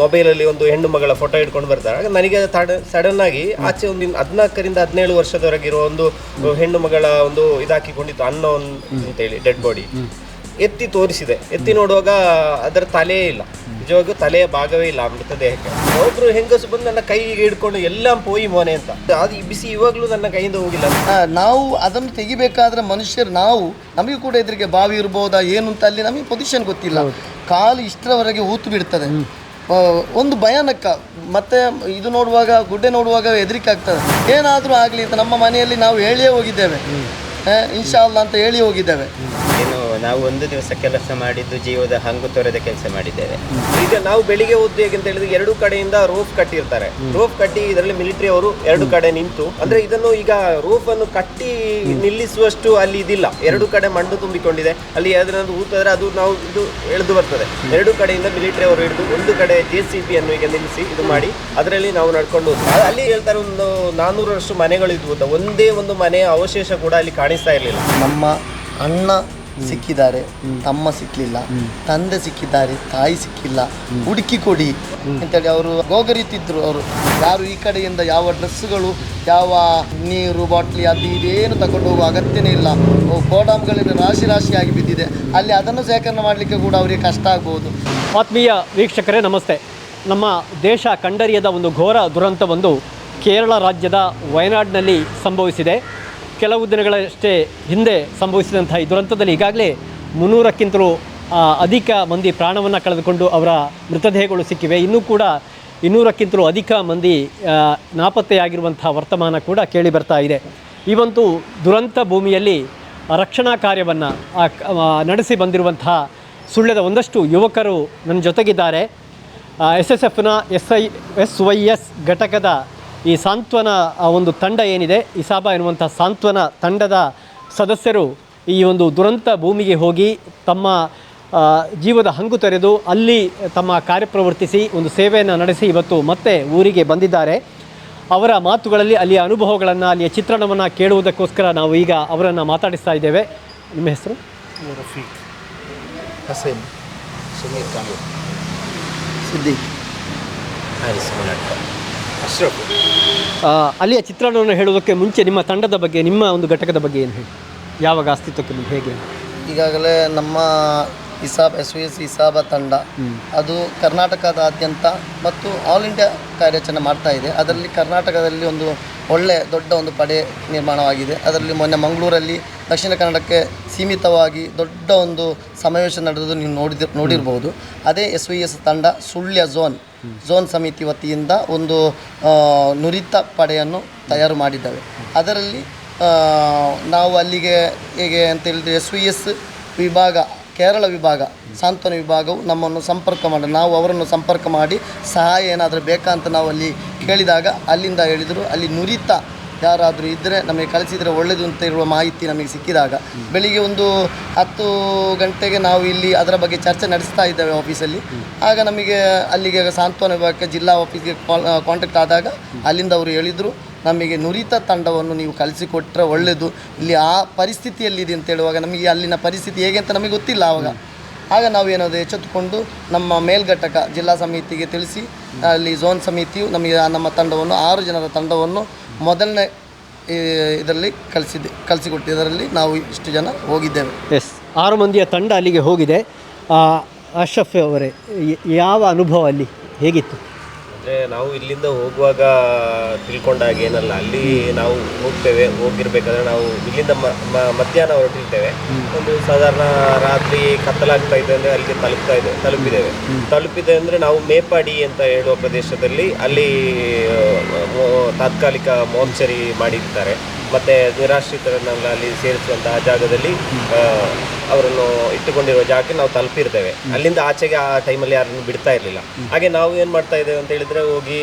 ಮೊಬೈಲಲ್ಲಿ ಒಂದು ಹೆಣ್ಣು ಮಗಳ ಫೋಟೋ ಇಟ್ಕೊಂಡು ಬರ್ತಾರೆ. ಆಗ ನನಗೆ ಸಡನ್ ಆಗಿ ಆಚೆ ಒಂದು ಹದಿನಾಲ್ಕರಿಂದ ಹದಿನೇಳು ವರ್ಷದವರೆಗಿರೋ ಒಂದು ಹೆಣ್ಣು ಮಗಳ ಒಂದು ಇದಾಕಿಕೊಂಡಿತ್ತು ಅನ್ನೋ ಅಂತೇಳಿ ಡೆಡ್ ಬಾಡಿ ಎತ್ತಿ ತೋರಿಸಿದೆ. ಎತ್ತಿ ನೋಡುವಾಗ ಅದರ ತಲೆಯೇ ಇಲ್ಲ. ನಿಜವಾಗ್ಲೂ ತಲೆಯ ಭಾಗವೇ ಇಲ್ಲ ಮೃತ ದೇಹಕ್ಕೆ ಒಬ್ರು ಹೆಂಗಸು ಬಂದು ನನ್ನ ಕೈಗೆ ಹಿಡ್ಕೊಂಡು ಎಲ್ಲ ಪೋಯಿ ಮೋನೆ ಅಂತ. ಅದು ಬಿಸಿ ಇವಾಗಲೂ ನನ್ನ ಕೈಯಿಂದ ಹೋಗಿಲ್ಲ. ನಾವು ಅದನ್ನು ತೆಗಿಬೇಕಾದ್ರೆ ಮನುಷ್ಯರು ನಾವು ನಮಗೂ ಕೂಡ ಎದುರಿಗೆ ಬಾವಿ ಇರ್ಬೋದಾ ಏನು ಅಂತ ಅಲ್ಲಿ ನಮಗೆ ಪೊಸಿಷನ್ ಗೊತ್ತಿಲ್ಲ. ಕಾಲು ಇಷ್ಟರವರೆಗೆ ಊತು ಬಿಡ್ತದೆ ಒಂದು ಭಯಾನಕ. ಮತ್ತೆ ಇದು ನೋಡುವಾಗ ಗುಡ್ಡೆ ನೋಡುವಾಗ ಹೆದರಿಕೆ ಆಗ್ತದೆ ಏನಾದರೂ ಆಗಲಿ ಅಂತ ನಮ್ಮ ಮನೆಯಲ್ಲಿ ನಾವು ಹೇಳಿಯೇ ಹೋಗಿದ್ದೇವೆ. ಇನ್ಶಾ ಅಲ್ಲ ಅಂತ ಹೇಳಿ ಹೋಗಿದ್ದೇವೆ. ಏನು ನಾವು ಒಂದು ದಿವಸ ಕೆಲಸ ಮಾಡಿದ್ದು ಜೀವದ ಹಂಗು ತೊರೆದ ಕೆಲಸ ಮಾಡಿದ್ದೇವೆ. ಈಗ ನಾವು ಬೆಳಿಗ್ಗೆ ಹೋದ್ದು ಅಂತ ಹೇಳಿದ್ರೆ ಎರಡು ಕಡೆಯಿಂದ ರೋಪ್ ಕಟ್ಟಿರ್ತಾರೆ. ರೋಪ್ ಕಟ್ಟಿ ಇದರಲ್ಲಿ ಮಿಲಿಟರಿ ಅವರು ಎರಡು ಕಡೆ ನಿಂತು ಅಂದ್ರೆ ಇದನ್ನು ಈಗ ರೋಪ್ ಅನ್ನು ಕಟ್ಟಿ ನಿಲ್ಲಿಸುವಷ್ಟು ಅಲ್ಲಿ ಇದಿಲ್ಲ. ಎರಡು ಕಡೆ ಮಣ್ಣು ತುಂಬಿಕೊಂಡಿದೆ. ಅಲ್ಲಿ ಯಾವ್ದಾದ್ರು ಊತಾದ್ರೆ ಅದು ನಾವು ಇದು ಎಳೆದು ಬರ್ತದೆ. ಎರಡು ಕಡೆಯಿಂದ ಮಿಲಿಟರಿ ಅವರು ಹಿಡಿದು ಒಂದು ಕಡೆ ಜೆ ಸಿ ಬಿ ಅನ್ನು ಈಗ ನಿಲ್ಲಿಸಿ ಇದು ಮಾಡಿ ಅದರಲ್ಲಿ ನಾವು ನಡ್ಕೊಂಡು. ಅಲ್ಲಿ ಹೇಳ್ತಾರೆ ಒಂದು ನಾನ್ನೂರಷ್ಟು ಮನೆಗಳು ಇದ್ವು ಅಂತ. ಒಂದೇ ಒಂದು ಮನೆಯ ಅವಶೇಷ ಕೂಡ ಅಲ್ಲಿ ಕಾಣಿಸ್ತಾ ಇರಲಿಲ್ಲ. ನಮ್ಮ ಅಣ್ಣ ಸಿಕ್ಕಿದ್ದಾರೆ. ತಮ್ಮ ಸಿಕ್ಕಲಿಲ್ಲ ತಂದೆ ಸಿಕ್ಕಿದ್ದಾರೆ. ತಾಯಿ ಸಿಕ್ಕಿಲ್ಲ. ಹುಡುಕಿ ಕೊಡಿ ಅಂತೇಳಿ ಅವರು ಗೋಗರಿತಿದ್ರು ಅವರು. ಯಾರು ಈ ಕಡೆಯಿಂದ ಯಾವ ಡ್ರೆಸ್ಗಳು ಯಾವ ನೀರು ಬಾಟ್ಲಿ ಅದು ಇದೇನು ತಗೊಂಡು ಹೋಗುವ ಅಗತ್ಯನೇ ಇಲ್ಲ. ಗೋಡಾಮ್ಗಳಿಂದ ರಾಶಿ ರಾಶಿಯಾಗಿ ಬಿದ್ದಿದೆ. ಅಲ್ಲಿ ಅದನ್ನು ಶೇಖರಣೆ ಮಾಡಲಿಕ್ಕೆ ಕೂಡ ಅವರಿಗೆ ಕಷ್ಟ ಆಗ್ಬೋದು. ಆತ್ಮೀಯ ವೀಕ್ಷಕರೇ ನಮಸ್ತೆ. ನಮ್ಮ ದೇಶ ಕಂಡರಿಯದ ಒಂದು ಘೋರ ದುರಂತವೊಂದು ಕೇರಳ ರಾಜ್ಯದ ವಯನಾಡಿನಲ್ಲಿ ಸಂಭವಿಸಿದೆ. ಕೆಲವು ದಿನಗಳಷ್ಟೇ ಹಿಂದೆ ಸಂಭವಿಸಿದಂಥ ಈ ದುರಂತದಲ್ಲಿ ಈಗಾಗಲೇ ಮುನ್ನೂರಕ್ಕಿಂತಲೂ ಅಧಿಕ ಮಂದಿ ಪ್ರಾಣವನ್ನು ಕಳೆದುಕೊಂಡು ಅವರ ಮೃತದೇಹಗಳು ಸಿಕ್ಕಿವೆ. ಇನ್ನೂ ಕೂಡ ಇನ್ನೂರಕ್ಕಿಂತಲೂ ಅಧಿಕ ಮಂದಿ ನಾಪತ್ತೆಯಾಗಿರುವಂಥ ವರ್ತಮಾನ ಕೂಡ ಕೇಳಿ ಬರ್ತಾ ಇದೆ. ಒಂದು ದುರಂತ ಭೂಮಿಯಲ್ಲಿ ರಕ್ಷಣಾ ಕಾರ್ಯವನ್ನು ನಡೆಸಿ ಬಂದಿರುವಂತಹ ಸುಳ್ಯದ ಒಂದಷ್ಟು ಯುವಕರು ನನ್ನ ಜೊತೆಗಿದ್ದಾರೆ. S S ಎಫ್ನ S I, S Y S ಘಟಕದ ಈ ಸಾಂತ್ವನ ಒಂದು ತಂಡ ಏನಿದೆ ಇಸಾಬಾ ಎನ್ನುವಂಥ ಸಾಂತ್ವನ ತಂಡದ ಸದಸ್ಯರು ಈ ಒಂದು ದುರಂತ ಭೂಮಿಗೆ ಹೋಗಿ ತಮ್ಮ ಜೀವದ ಹಂಗು ತೆರೆದು ಅಲ್ಲಿ ತಮ್ಮ ಕಾರ್ಯಪ್ರವರ್ತಿಸಿ ಒಂದು ಸೇವೆಯನ್ನು ನಡೆಸಿ ಇವತ್ತು ಮತ್ತೆ ಊರಿಗೆ ಬಂದಿದ್ದಾರೆ. ಅವರ ಮಾತುಗಳಲ್ಲಿ ಅಲ್ಲಿಯ ಅನುಭವಗಳನ್ನು ಅಲ್ಲಿಯ ಚಿತ್ರಣವನ್ನು ಕೇಳುವುದಕ್ಕೋಸ್ಕರ ನಾವು ಈಗ ಅವರನ್ನು ಮಾತಾಡಿಸ್ತಾ ಇದ್ದೇವೆ. ನಿಮ್ಮ ಹೆಸರು? ಹಸೇನ್ ಸುಮೀರ್ ಹಾರಿಸ್ ಮುನಟ್ಟ ಅಶ್ರಫ್ ಅಲ್ಲಿಯ ಚಿತ್ರಣವನ್ನು ಹೇಳುವುದಕ್ಕೆ ಮುಂಚೆ ನಿಮ್ಮ ತಂಡದ ಬಗ್ಗೆ ನಿಮ್ಮ ಒಂದು ಘಟಕದ ಬಗ್ಗೆ ಏನು ಹೇಳಿ? ಯಾವಾಗ ಅಸ್ತಿತ್ವಕ್ಕೆ ಬಂದು ಹೇಗೆ? ಈಗಾಗಲೇ ನಮ್ಮ ಇಸಾಬ್ ಎಸ್ ವಿ ಎಸ್ ಇಸಾಬ ತಂಡ ಅದು ಕರ್ನಾಟಕದಾದ್ಯಂತ ಮತ್ತು ಆಲ್ ಇಂಡಿಯಾ ಕಾರ್ಯಾಚರಣೆ ಮಾಡ್ತಾ ಇದೆ. ಅದರಲ್ಲಿ ಕರ್ನಾಟಕದಲ್ಲಿ ಒಂದು ಒಳ್ಳೆ ದೊಡ್ಡ ಒಂದು ಪಡೆ ನಿರ್ಮಾಣವಾಗಿದೆ. ಅದರಲ್ಲಿ ಮೊನ್ನೆ ಮಂಗಳೂರಲ್ಲಿ ದಕ್ಷಿಣ ಕನ್ನಡಕ್ಕೆ ಸೀಮಿತವಾಗಿ ದೊಡ್ಡ ಒಂದು ಸಮಾವೇಶ ನಡೆದು ನೀವು ನೋಡಿದ ನೋಡಿರ್ಬೋದು. ಅದೇ ಎಸ್ ವಿ ಎಸ್ ತಂಡ ಸುಳ್ಯ ಝೋನ್. ಝೋನ್ ಸಮಿತಿ ವತಿಯಿಂದ ಒಂದು ನುರಿತ ಪಡೆಯನ್ನು ತಯಾರು ಮಾಡಿದ್ದೇವೆ. ಅದರಲ್ಲಿ ನಾವು ಅಲ್ಲಿಗೆ ಹೇಗೆ ಅಂತ ಹೇಳಿದ್ರೆ ಎಸ್ ವಿ ಎಸ್ ವಿಭಾಗ, ಕೇರಳ ವಿಭಾಗ, ಸಾಂತ್ವನ ವಿಭಾಗವು ನಮ್ಮನ್ನು ಸಂಪರ್ಕ ಮಾಡಿ, ನಾವು ಅವರನ್ನು ಸಂಪರ್ಕ ಮಾಡಿ ಸಹಾಯ ಏನಾದರೂ ಬೇಕಾ ಅಂತ ನಾವು ಅಲ್ಲಿ ಕೇಳಿದಾಗ ಅಲ್ಲಿಂದ ಹೇಳಿದರು. ಅಲ್ಲಿ ನುರಿತ ಯಾರಾದರೂ ಇದ್ದರೆ ನಮಗೆ ಕಳಿಸಿದರೆ ಒಳ್ಳೆಯದು ಅಂತ ಇರುವ ಮಾಹಿತಿ ನಮಗೆ ಸಿಕ್ಕಿದಾಗ ಬೆಳಿಗ್ಗೆ ಒಂದು ಹತ್ತು ಗಂಟೆಗೆ ನಾವು ಇಲ್ಲಿ ಅದರ ಬಗ್ಗೆ ಚರ್ಚೆ ನಡೆಸ್ತಾ ಇದ್ದೇವೆ ಆಫೀಸಲ್ಲಿ ಆಗ ನಮಗೆ ಅಲ್ಲಿಗೆ ಸಾಂತ್ವನ ವಿಭಾಗಕ್ಕೆ ಜಿಲ್ಲಾ ಆಫೀಸ್ಗೆ ಕಾಂಟ್ಯಾಕ್ಟ್ ಆದಾಗ ಅಲ್ಲಿಂದ ಅವರು ಹೇಳಿದರು, ನಮಗೆ ನುರಿತ ತಂಡವನ್ನು ನೀವು ಕಳಿಸಿಕೊಟ್ರೆ ಒಳ್ಳೆಯದು ಇಲ್ಲಿ ಆ ಪರಿಸ್ಥಿತಿಯಲ್ಲಿದೆ ಅಂತ ಹೇಳುವಾಗ ನಮಗೆ ಅಲ್ಲಿನ ಪರಿಸ್ಥಿತಿ ಹೇಗೆ ಅಂತ ನಮಗೆ ಗೊತ್ತಿಲ್ಲ ಆವಾಗ ಆಗ ನಾವು ಏನಾದರೂ ಎಚ್ಚೆತ್ತುಕೊಂಡು ನಮ್ಮ ಮೇಲ್ಘಟಕ ಜಿಲ್ಲಾ ಸಮಿತಿಗೆ ತಿಳಿಸಿ, ಅಲ್ಲಿ ಝೋನ್ ಸಮಿತಿಯು ನಮಗೆ ನಮ್ಮ ತಂಡವನ್ನು, ಆರು ಜನರ ತಂಡವನ್ನು ಮೊದಲನೇ ಇದರಲ್ಲಿ ಕಲಿಸಿದ್ದೆ ಕಲಿಸಿಕೊಟ್ಟು ಇದರಲ್ಲಿ ನಾವು ಇಷ್ಟು ಜನ ಹೋಗಿದ್ದೇವೆ. ಎಸ್ ಆರು ಮಂದಿಯ ತಂಡ ಅಲ್ಲಿಗೆ ಹೋಗಿದೆ. ಅಶ್ರಫ್ ಅವರೇ ಯಾವ ಅನುಭವ ಅಲ್ಲಿ ಹೇಗಿತ್ತು? ಅಂದ್ರೆ ನಾವು ಇಲ್ಲಿಂದ ಹೋಗುವಾಗ ತಿಳ್ಕೊಂಡಾಗ ಏನಲ್ಲ, ಅಲ್ಲಿ ನಾವು ಹೋಗ್ತೇವೆ, ಹೋಗಿರ್ಬೇಕಾದ್ರೆ ನಾವು ಇಲ್ಲಿಂದ ಮಧ್ಯಾಹ್ನ ಹೊರಟಿರ್ತೇವೆ ಒಂದು ಸಾಧಾರಣ ರಾತ್ರಿ ಕತ್ತಲಾಗ್ತಾ ಇದೆ ಅಂದ್ರೆ ಅಲ್ಲಿಗೆ ತಲುಪ್ತಾ ಇದೆ, ತಲುಪಿದ್ದೇವೆ. ತಲುಪಿದೆ ಅಂದ್ರೆ ನಾವು ಮೇಪಾಡಿ ಅಂತ ಹೇಳುವ ಪ್ರದೇಶದಲ್ಲಿ ಅಲ್ಲಿ ತಾತ್ಕಾಲಿಕ ಮೋಂಚರಿ ಮಾಡಿರ್ತಾರೆ. ಮತ್ತೆ ನಿರಾಶ್ರಿತರನ್ನೆಲ್ಲ ಅಲ್ಲಿ ಸೇರಿಸುವಂತಹ ಜಾಗದಲ್ಲಿ ಅವರನ್ನು ಇಟ್ಟುಕೊಂಡಿರುವ ಜಾಗಕ್ಕೆ ನಾವು ತಲುಪಿರ್ತೇವೆ. ಅಲ್ಲಿಂದ ಆಚೆಗೆ ಆ ಟೈಮಲ್ಲಿ ಯಾರನ್ನು ಬಿಡ್ತಾ ಇರಲಿಲ್ಲ. ಹಾಗೆ ನಾವು ಏನು ಮಾಡ್ತಾ ಇದ್ದೇವೆ ಅಂತ ಹೇಳಿದ್ರೆ ಹೋಗಿ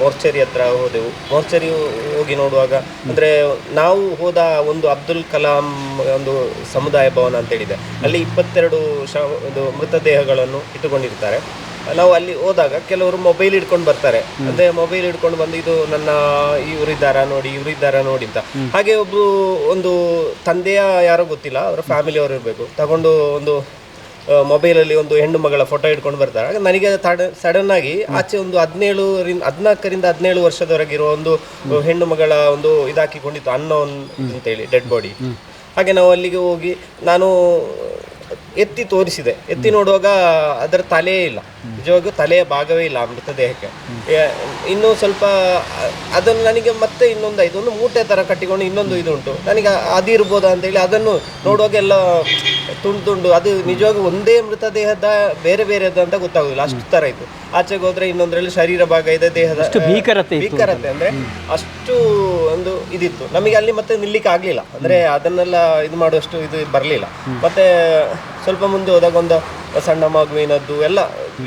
ಮೋರ್ಚರಿ ಹತ್ರ ಹೋದೆವು. ಮೋರ್ಚರಿ ಹೋಗಿ ನೋಡುವಾಗ ಅಂದರೆ ನಾವು ಹೋದ ಒಂದು ಅಬ್ದುಲ್ ಕಲಾಂ ಒಂದು ಸಮುದಾಯ ಭವನ ಅಂತ ಹೇಳಿದೆ. ಅಲ್ಲಿ ಇಪ್ಪತ್ತೆರಡು ಶವ ಇದು ಮೃತದೇಹಗಳನ್ನು ಇಟ್ಟುಕೊಂಡಿರ್ತಾರೆ. ನಾವು ಅಲ್ಲಿ ಹೋದಾಗ ಕೆಲವರು ಮೊಬೈಲ್ ಇಟ್ಕೊಂಡು ಬರ್ತಾರೆ. ಅಂದ್ರೆ ಮೊಬೈಲ್ ಇಟ್ಕೊಂಡು ಬಂದು ಇದು ನನ್ನ ಇವರಿದ್ದಾರ ನೋಡಿ ಇವರಿದ್ದಾರ ನೋಡಿ ಅಂತ. ಹಾಗೆ ಒಬ್ರು ಒಂದು ತಂದೆಯ ಯಾರೋ ಗೊತ್ತಿಲ್ಲ ಅವರ ಫ್ಯಾಮಿಲಿ ಅವರು ಇರಬೇಕು. ತಗೊಂಡು ಒಂದು ಮೊಬೈಲಲ್ಲಿ ಒಂದು ಹೆಣ್ಣು ಮಗಳ ಫೋಟೋ ಇಟ್ಕೊಂಡು ಬರ್ತಾರೆ. ಹಾಗೆ ನನಗೆ ಸಡನ್ ಆಗಿ ಆಚೆ ಒಂದು ಹದಿನೇಳು ಹದಿನಾಲ್ಕರಿಂದ ಹದಿನೇಳು ವರ್ಷದವರೆಗಿರುವ ಒಂದು ಹೆಣ್ಣು ಮಗಳ ಒಂದು ಇದಾಕಿಕೊಂಡಿತ್ತು ಅನ್ನೋನ್ ಅಂತೇಳಿ ಡೆಡ್ ಬಾಡಿ ಹಾಗೆ ನಾವು ಅಲ್ಲಿಗೆ ಹೋಗಿ ನಾನು ಎತ್ತಿ ತೋರಿಸಿದೆ. ಎತ್ತಿ ನೋಡುವಾಗ ಅದರ ತಲೆಯೇ ಇಲ್ಲ. ನಿಜವಾಗೂ ತಲೆಯ ಭಾಗವೇ ಇಲ್ಲ ಮೃತದೇಹಕ್ಕೆ. ಇನ್ನು ಸ್ವಲ್ಪ ಅದನ್ನು ನನಗೆ ಮತ್ತೆ ಇನ್ನೊಂದು ಆಯ್ತು ಒಂದು ಮೂಟೆ ಥರ ಕಟ್ಟಿಕೊಂಡು ಇನ್ನೊಂದು ಇದು ಉಂಟು. ನನಗೆ ಅಂತ ಅಂತೇಳಿ ಅದನ್ನು ನೋಡುವಾಗ ಎಲ್ಲ ತುಂಡು ತುಂಡು ಅದು ನಿಜವಾಗೂ ಒಂದೇ ಮೃತದೇಹದ ಬೇರೆ ಬೇರೆ ಅಂತ ಗೊತ್ತಾಗೋದಿಲ್ಲ. ಅಷ್ಟು ತರ ಇತ್ತು. ಆಚೆಗೆ ಹೋದ್ರೆ ಇನ್ನೊಂದರಲ್ಲಿ ಶರೀರ ಭಾಗ ಇದೆ ದೇಹದ ಅಷ್ಟು ಭೀಕರತೆ ಭೀಕರತೆ ಅಂದ್ರೆ ಅಷ್ಟು ಒಂದು ಇದಿತ್ತು. ನಮಗೆ ಅಲ್ಲಿ ಮತ್ತೆ ನಿಲ್ಲಿಕ್ಕೆ ಆಗ್ಲಿಲ್ಲ ಅಂದ್ರೆ ಅದನ್ನೆಲ್ಲ ಇದು ಮಾಡುವಷ್ಟು ಇದು ಬರಲಿಲ್ಲ. ಮತ್ತೆ ಸ್ವಲ್ಪ ಮುಂದೆ ಹೋದಾಗ ಒಂದು ಸಣ್ಣ ಮಗುವಿನದ್ದು ಎಲ್ಲ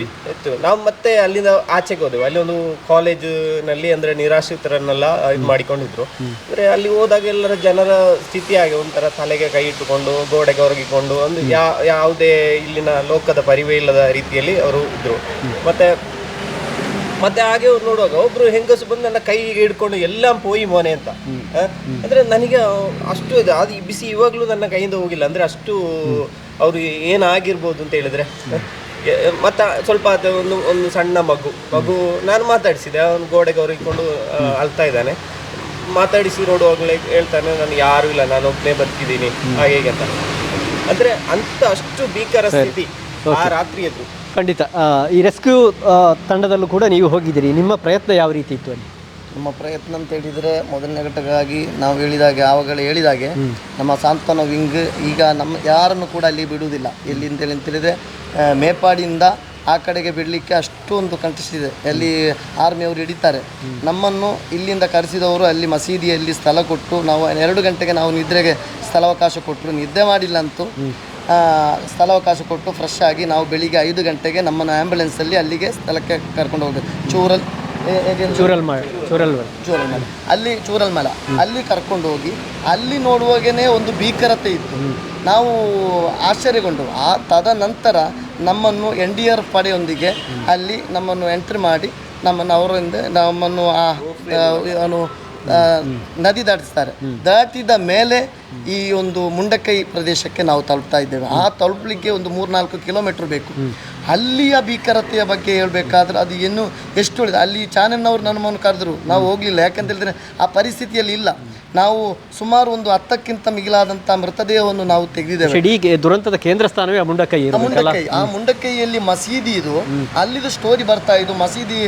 ಇತ್ತು. ನಾವು ಮತ್ತೆ ಅಲ್ಲಿಂದ ಆಚೆಗೆ ಹೋದೆವು. ಅಲ್ಲಿ ಒಂದು ಕಾಲೇಜಿನಲ್ಲಿ ಅಂದ್ರೆ ನಿರಾಶ್ರಿತರನ್ನೆಲ್ಲ ಇದು ಮಾಡಿಕೊಂಡಿದ್ರು. ಅಂದ್ರೆ ಅಲ್ಲಿ ಹೋದಾಗ ಎಲ್ಲರ ಜನರ ಸ್ಥಿತಿ ಆಗಿ ಒಂಥರ ತಲೆಗೆ ಕೈ ಇಟ್ಟುಕೊಂಡು ಗೋಡೆಗೆ ಒರಗಿಕೊಂಡು ಒಂದು ಯಾ ಯಾವುದೇ ಇಲ್ಲಿನ ಲೋಕದ ಪರಿವೇ ಇಲ್ಲದ ರೀತಿಯಲ್ಲಿ ಅವರು ಇದ್ರು. ಮತ್ತೆ ಮತ್ತೆ ಹಾಗೆ ಅವ್ರು ನೋಡುವಾಗ ಒಬ್ರು ಹೆಂಗಸು ಬಂದು ನನ್ನ ಕೈಗೆ ಹಿಡ್ಕೊಂಡು ಎಲ್ಲ ಪೋಯಿ ಮೋನೆ ಅಂತ? ಅಂದ್ರೆ ನನಗೆ ಅಷ್ಟು ಇದು ಅದು ಬಿಸಿ ಇವಾಗಲೂ ನನ್ನ ಕೈಯಿಂದ ಹೋಗಿಲ್ಲ. ಅಂದ್ರೆ ಅಷ್ಟು ಅವ್ರು ಏನಾಗಿರ್ಬೋದು ಅಂತ ಹೇಳಿದ್ರೆ ಮತ್ತು ಸ್ವಲ್ಪ ಅದು ಒಂದು ಒಂದು ಸಣ್ಣ ಮಗು. ಮಗು ನಾನು ಮಾತಾಡಿಸಿದೆ ಅವನು ಗೋಡೆಗೆ ಅವರಿಗೆ ಕೊಂಡು ಅಳ್ತಾ ಇದ್ದಾನೆ. ಮಾತಾಡಿಸಿ ನೋಡುವಾಗಲೇ ಹೇಳ್ತಾನೆ ನಾನು ಯಾರು ಇಲ್ಲ ನಾನು ಒಬ್ಬನೇ ಬರ್ತಿದ್ದೀನಿ. ಹಾಗೆ ಹೀಗೆ ಅಂತ. ಅಂದ್ರೆ ಅಂತ ಅಷ್ಟು ಭೀಕರ ಸ್ಥಿತಿ ಆ ರಾತ್ರಿಯದ್ದು. ಖಂಡಿತ. ಈ ರೆಸ್ಕ್ಯೂ ತಂಡದಲ್ಲೂ ಕೂಡ ನೀವು ಹೋಗಿದ್ದೀರಿ. ನಿಮ್ಮ ಪ್ರಯತ್ನ ಯಾವ ರೀತಿ ಇತ್ತು ಅಲ್ಲಿ? ನಮ್ಮ ಪ್ರಯತ್ನ ಅಂತ ಹೇಳಿದರೆ ಮೊದಲನೇ ಘಟಕವಾಗಿ ನಾವು ಹೇಳಿದಾಗೆ ಆವಾಗಲೇ ಹೇಳಿದಾಗೆ ನಮ್ಮ ಸಾಂತ್ವನ ವಿಂಗ್ ಈಗ ನಮ್ಮ ಯಾರನ್ನು ಕೂಡ ಅಲ್ಲಿ ಬಿಡುವುದಿಲ್ಲ. ಎಲ್ಲಿ ಅಂತೇಳಿ ಅಂತ ಹೇಳಿದರೆ ಆ, ಮೇಪಾಡಿಯಿಂದ ಆ ಕಡೆಗೆ ಬಿಡಲಿಕ್ಕೆ ಅಷ್ಟೊಂದು ಕಂಟೆಸ್ಟ್ ಇದೆ ಅಲ್ಲಿ ಆರ್ಮಿಯವರು ಹಿಡಿತಾರೆ. ನಮ್ಮನ್ನು ಇಲ್ಲಿಂದ ಕರೆಸಿದವರು ಅಲ್ಲಿ ಮಸೀದಿಯಲ್ಲಿ ಸ್ಥಳ ಕೊಟ್ಟು ನಾವು ಎರಡು ಗಂಟೆಗೆ ನಾವು ನಿದ್ರೆಗೆ ಸ್ಥಳಾವಕಾಶ ಕೊಟ್ಟರು. ನಿದ್ದೆ ಮಾಡಿಲ್ಲ ಅಂತೂ ಸ್ಥಳಾವಕಾಶ ಕೊಟ್ಟು ಫ್ರೆಶ್ ಆಗಿ ನಾವು ಬೆಳಿಗ್ಗೆ ಐದು ಗಂಟೆಗೆ ನಮ್ಮನ್ನು ಆ್ಯಂಬುಲೆನ್ಸಲ್ಲಿ ಅಲ್ಲಿಗೆ ಸ್ಥಳಕ್ಕೆ ಕರ್ಕೊಂಡು ಹೋಗ್ಬೇಕು. ಚೂರಲ್ ಏ- ಹೇಗೆ? ಚೂರಲ್ ಮಾಡಿ ಚೂರಲ್ ಮಾಡಿ ಚೂರಲ್ ಮಲ ಅಲ್ಲಿ ಚೂರಲ್ ಮಲ ಅಲ್ಲಿ ಕರ್ಕೊಂಡು ಹೋಗಿ ಅಲ್ಲಿ ನೋಡುವಾಗನೇ ಒಂದು ಭೀಕರತೆ ಇತ್ತು. ನಾವು ಆಶ್ಚರ್ಯಗೊಂಡು ಆ ತದನಂತರ ನಮ್ಮನ್ನು ಎನ್ ಡಿ ಆರ್ ಪಡೆಯೊಂದಿಗೆ ಅಲ್ಲಿ ನಮ್ಮನ್ನು ಎಂಟ್ರಿ ಮಾಡಿ ನಮ್ಮನ್ನು ಅವರಿಂದ ನಮ್ಮನ್ನು ಆ, ನದಿ ದಾಟಿಸ್ತಾರೆ. ದಾಟಿದ ಮೇಲೆ ಈ ಒಂದು ಮುಂಡಕೈ ಪ್ರದೇಶಕ್ಕೆ ನಾವು ತಲುಪ್ತಾ ಇದ್ದೇವೆ. ಆ ತಲುಪಲಿಕ್ಕೆ ಒಂದು ಮೂರ್ನಾಲ್ಕು ಕಿಲೋಮೀಟರ್ ಬೇಕು. ಅಲ್ಲಿಯ ಭೀಕರತೆಯ ಬಗ್ಗೆ ಹೇಳಬೇಕಾದ್ರೆ ಅದು ಏನು ಎಷ್ಟು ಒಳ್ಳೆದು? ಅಲ್ಲಿ ಚಾನಲ್ನವ್ರು ನಮ್ಮನ್ನು ಕರೆದ್ರು. ನಾವು ಹೋಗಲಿಲ್ಲ. ಯಾಕಂತ ಹೇಳಿದ್ರೆ ಆ ಪರಿಸ್ಥಿತಿಯಲ್ಲಿ ಇಲ್ಲ. ನಾವು ಸುಮಾರು ಒಂದು ಹತ್ತಕ್ಕಿಂತ ಮಿಗಿಲಾದಂಥ ಮೃತದೇಹವನ್ನು ನಾವು ತೆಗೆದಿದ್ದೇವೆ. ದುರಂತದ ಕೇಂದ್ರ ಸ್ಥಾನವೇ ಆ ಮುಂಡಕೈ ಆ ಮುಂಡಕ್ಕೈಯಲ್ಲಿ ಮುಂಡಕೈ ಆ ಮುಂಡಕೈಯಲ್ಲಿ ಮಸೀದಿ ಇದು. ಅಲ್ಲಿದು ಸ್ಟೋರಿ ಬರ್ತಾ ಇದು ಮಸೀದಿ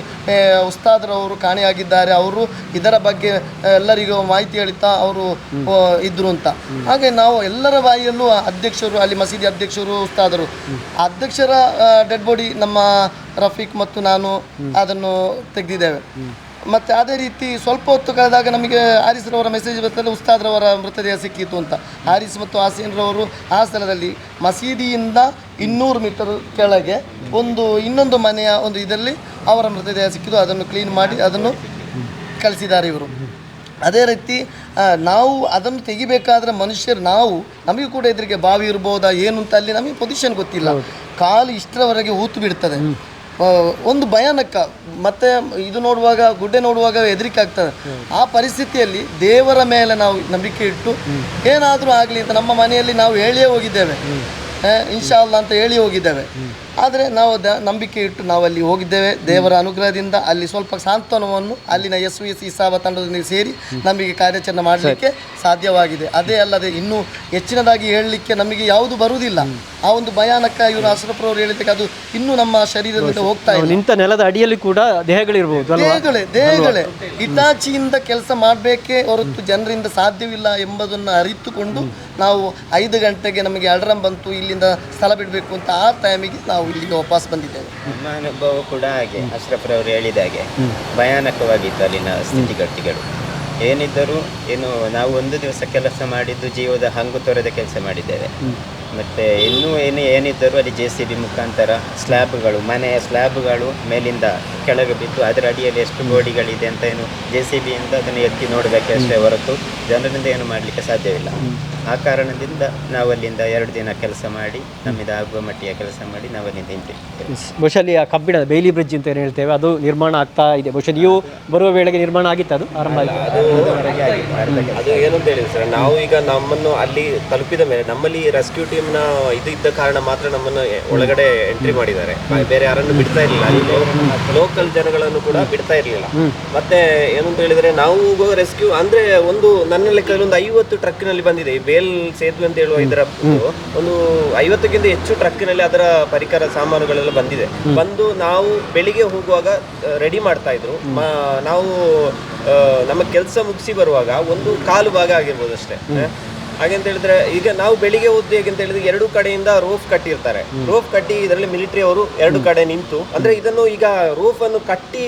ಉಸ್ತಾದ್ರವರು ಕಾಣೆಯಾಗಿದ್ದಾರೆ. ಅವರು ಇದರ ಬಗ್ಗೆ ಎಲ್ಲರಿಗೂ ಮಾಹಿತಿ ಹೇಳ್ತಾ ಅವರು ಇದ್ರು ಅಂತ. ಹಾಗೆ ನಾವು ಎಲ್ಲರ ಬಾಯಿಯಲ್ಲೂ ಅಧ್ಯಕ್ಷರು ಅಲ್ಲಿ ಮಸೀದಿ ಅಧ್ಯಕ್ಷರು ಉಸ್ತಾದರು. ಅಧ್ಯಕ್ಷರ ಡೆಡ್ ಬಾಡಿ ನಮ್ಮ ರಫೀಕ್ ಮತ್ತು ನಾನು ಅದನ್ನು ತೆಗೆದಿದ್ದೇವೆ. ಮತ್ತೆ ಅದೇ ರೀತಿ ಸ್ವಲ್ಪ ಹೊತ್ತು ಕಳೆದಾಗ ನಮಗೆ ಹಾರಿಸ್ರವರ ಮೆಸೇಜ್ ಬರ್ತದೆ ಉಸ್ತಾದ್ರವರ ಮೃತದೇಹ ಸಿಕ್ಕಿತು ಅಂತ. ಹಾರಿಸ್ ಮತ್ತು ಆಸೀನ್ರವರು ಆ ಸ್ಥಳದಲ್ಲಿ ಮಸೀದಿಯಿಂದ ಇನ್ನೂರು ಮೀಟರ್ ಕೆಳಗೆ ಒಂದು ಇನ್ನೊಂದು ಮನೆಯ ಒಂದು ಇದರಲ್ಲಿ ಅವರ ಮೃತದೇಹ ಸಿಕ್ಕಿದ್ದು ಅದನ್ನು ಕ್ಲೀನ್ ಮಾಡಿ ಅದನ್ನು ಕಳಿಸಿದ್ದಾರೆ ಇವರು. ಅದೇ ರೀತಿ ನಾವು ಅದನ್ನು ತೆಗಿಬೇಕಾದ್ರೆ ಮನುಷ್ಯರು ನಾವು ನಮಗೆ ಕೂಡ ಎದುರಿಗೆ ಬಾವಿ ಇರ್ಬೋದಾ ಏನು ಅಂತ ಅಲ್ಲಿ ನಮಗೆ ಪೊಸಿಷನ್ ಗೊತ್ತಿಲ್ಲ. ಕಾಲು ಇಷ್ಟರವರೆಗೆ ಊತು ಬಿಡ್ತದೆ. ಒಂದು ಭಯಾನಕ ಮತ್ತೆ ಇದು ನೋಡುವಾಗ ಗುಡ್ಡೆ ನೋಡುವಾಗ ಹೆದರಿಕೆ ಆಗ್ತದೆ ಆ ಪರಿಸ್ಥಿತಿಯಲ್ಲಿ ದೇವರ ಮೇಲೆ ನಾವು ನಂಬಿಕೆ ಇಟ್ಟು ಏನಾದರೂ ಆಗಲಿ ಅಂತ ನಮ್ಮ ಮನೆಯಲ್ಲಿ ನಾವು ಹೇಳಿಯೇ ಹೋಗಿದ್ದೇವೆ. ಇನ್ಶಾಲ್ಲ ಇನ್ಶಾ ಅಲ್ಲಾ ಅಂತ ಹೇಳಿ ಹೋಗಿದ್ದೇವೆ. ಆದರೆ ನಾವು ದ ನಂಬಿಕೆ ಇಟ್ಟು ನಾವು ಅಲ್ಲಿ ಹೋಗಿದ್ದೇವೆ. ದೇವರ ಅನುಗ್ರಹದಿಂದ ಅಲ್ಲಿ ಸ್ವಲ್ಪ ಸಾಂತ್ವನವನ್ನು ಅಲ್ಲಿನ ಎಸ್ ವಿ ಎಸ್ ಇಸಾಬ ತಂಡದೊಂದಿಗೆ ಸೇರಿ ನಮಗೆ ಕಾರ್ಯಾಚರಣೆ ಮಾಡಲಿಕ್ಕೆ ಸಾಧ್ಯವಾಗಿದೆ. ಅದೇ ಅಲ್ಲದೆ ಇನ್ನೂ ಹೆಚ್ಚಿನದಾಗಿ ಹೇಳಲಿಕ್ಕೆ ನಮಗೆ ಯಾವುದು ಬರುವುದಿಲ್ಲ. ಆ ಒಂದು ಭಯಾನಕ ಇವರು ಅಸರಪ್ರವರು ಹೇಳಿದ್ದಕ್ಕೆ ಅದು ಇನ್ನೂ ನಮ್ಮ ಶರೀರದಿಂದ ಹೋಗ್ತಾ ಇದೆ ನಿಂತ ನೆಲದ ಅಡಿಯಲ್ಲಿ ಕೂಡ ದೇಹಗಳಿರ್ಬೋದು ದೇಹಗಳೇ ದೇಹಗಳೇ. ಹಿತಾಚಿಯಿಂದ ಕೆಲಸ ಮಾಡಬೇಕೇ ಹೊರತು ಜನರಿಂದ ಸಾಧ್ಯವಿಲ್ಲ ಎಂಬುದನ್ನು ಅರಿತುಕೊಂಡು ನಾವು ಐದು ಗಂಟೆಗೆ ನಮಗೆ ಅಲ್ರಾಮ್ ಬಂತು ಇಲ್ಲಿಂದ ಸ್ಥಳ ಬಿಡಬೇಕು ಅಂತ ಆ ಟೈಮಿಗೆ ನಾವು ಇಲ್ಲಿಗೆ ವಾಪಸ್ ಬಂದಿದ್ದೇವೆ. ನಮ್ಮ ಅನುಭವ ಕೂಡ ಹಾಗೆ ಅಶ್ರಫ್ರವರು ಹೇಳಿದ ಹಾಗೆ. ಭಯಾನಕವಾಗಿತ್ತು ಅಲ್ಲಿನ ಸ್ಥಿತಿಗತಿಗಳು. ಏನಿದ್ದರೂ ಏನು ನಾವು ಒಂದು ದಿವಸ ಕೆಲಸ ಮಾಡಿದ್ದು ಜೀವದ ಹಂಗು ತೊರೆದ ಕೆಲಸ ಮಾಡಿದ್ದೇವೆ. ಮತ್ತು ಇನ್ನೂ ಏನು ಏನಿದ್ದರೂ ಅಲ್ಲಿ ಜೆ ಸಿ ಬಿ ಮುಖಾಂತರ ಸ್ಲ್ಯಾಬ್ಗಳು ಮನೆಯ ಸ್ಲ್ಯಾಬ್ಗಳು ಮೇಲಿಂದ ಕೆಳಗೆ ಬಿದ್ದು ಅದರ ಅಡಿಯಲ್ಲಿ ಎಷ್ಟು ಗೋಡಿಗಳಿದೆ ಅಂತ ಏನು ಜೆ ಸಿ ಬಿಯಿಂದ ಅದನ್ನು ಎತ್ತಿ ನೋಡಬೇಕಷ್ಟೇ ಹೊರತು ಜನರಿಂದ ಏನು ಮಾಡಲಿಕ್ಕೆ ಸಾಧ್ಯವಿಲ್ಲ. ಆ ಕಾರಣದಿಂದ ನಾವು ಅಲ್ಲಿಂದ ಎರಡು ದಿನ ಕೆಲಸ ಮಾಡಿ ನಮ್ಮಿದ ಆಗುವ ಮಟ್ಟಿಗೆ ಕೆಲಸ ಮಾಡಿ ನಾವು ಅಲ್ಲಿಂದ ಹಿಂತಿರುಗಿದ್ದೇವೆ ಬಹುಶಃ ಅಲ್ಲಿ ಆ ಕಬ್ಬಿಣದ ಬೇಲಿ ಬ್ರಿಡ್ಜ್ ಅಂತ ಏನು ಹೇಳ್ತೇವೆ ಅದು ನಿರ್ಮಾಣ ಆಗ್ತಾ ಇದೆ. ಬಹುಶಃ ನೀವು ಬರುವ ವೇಳೆಗೆ ನಿರ್ಮಾಣ ಆಗಿತ್ತು ಅದು? ಆರಂಭ. ಅದು ಏನು ಅಂತ ಹೇಳಿದ್ರೆ ಸರ್ ನಾವು ಈಗ ನಮ್ಮನ್ನು ಅಲ್ಲಿ ತಲುಪಿದ ಮೇಲೆ ನಮ್ಮಲ್ಲಿ ರೆಸ್ಕ್ಯೂ ಟೀಮ್ನ ಇದು ಇದ್ದ ಕಾರಣ ಮಾತ್ರ ನಮ್ಮನ್ನು ಒಳಗಡೆ ಎಂಟ್ರಿ ಮಾಡಿದ್ದಾರೆ. ಬೇರೆ ಯಾರನ್ನು ಬಿಡ್ತಾ ಇರಲಿಲ್ಲ. ಅಲ್ಲಿ ಲೋಕಲ್ ಜನಗಳನ್ನು ಕೂಡ ಬಿಡ್ತಾ ಇರಲಿಲ್ಲ. ಮತ್ತೆ ಏನಂತ ಅಂತ ಹೇಳಿದ್ರೆ ನಾವು ರೆಸ್ಕ್ಯೂ ಅಂದ್ರೆ ಒಂದು ನನ್ನ ಲೆಕ್ಕದಲ್ಲಿ ಒಂದು ಐವತ್ತು ಟ್ರಕ್ನಲ್ಲಿ ಬಂದಿದೆ. ಬೇಲ್ ಸೇತುವೆ ಅಂತ ಹೇಳುವ ಇದರ ಇದು ಒಂದು ಐವತ್ತಕ್ಕಿಂತ ಹೆಚ್ಚು ಟ್ರಕ್ನಲ್ಲಿ ಅದರ ಪರಿಕರ ಸಾಮಾನುಗಳೆಲ್ಲ ಬಂದಿದೆ. ಬಂದು ನಾವು ಬೆಳಿಗ್ಗೆ ಹೋಗುವಾಗ ರೆಡಿ ಮಾಡ್ತಾ ಇದ್ರು. ನಾವು ನಮ್ಮ ಕೆಲಸ ಮುಗಿಸಿ ಬರುವಾಗ ಒಂದು ಕಾಲು ಭಾಗ ಆಗಿರ್ಬೋದು ಅಷ್ಟೇ. ಹಾಗೆ ಅಂತ ಹೇಳಿದ್ರೆ ಈಗ ನಾವು ಬೆಳಿಗ್ಗೆ ಹೋದ್ದು ಹೇಗೆ ಅಂತ ಹೇಳಿದ್ರೆ ಎರಡು ಕಡೆಯಿಂದ ರೋಫ್ ಕಟ್ಟಿರ್ತಾರೆ. ರೋಫ್ ಕಟ್ಟಿ ಇದರಲ್ಲಿ ಮಿಲಿಟರಿ ಅವರು ಎರಡು ಕಡೆ ನಿಂತು ಅಂದ್ರೆ ಇದನ್ನು ಈಗ ರೋಫ್ ಅನ್ನು ಕಟ್ಟಿ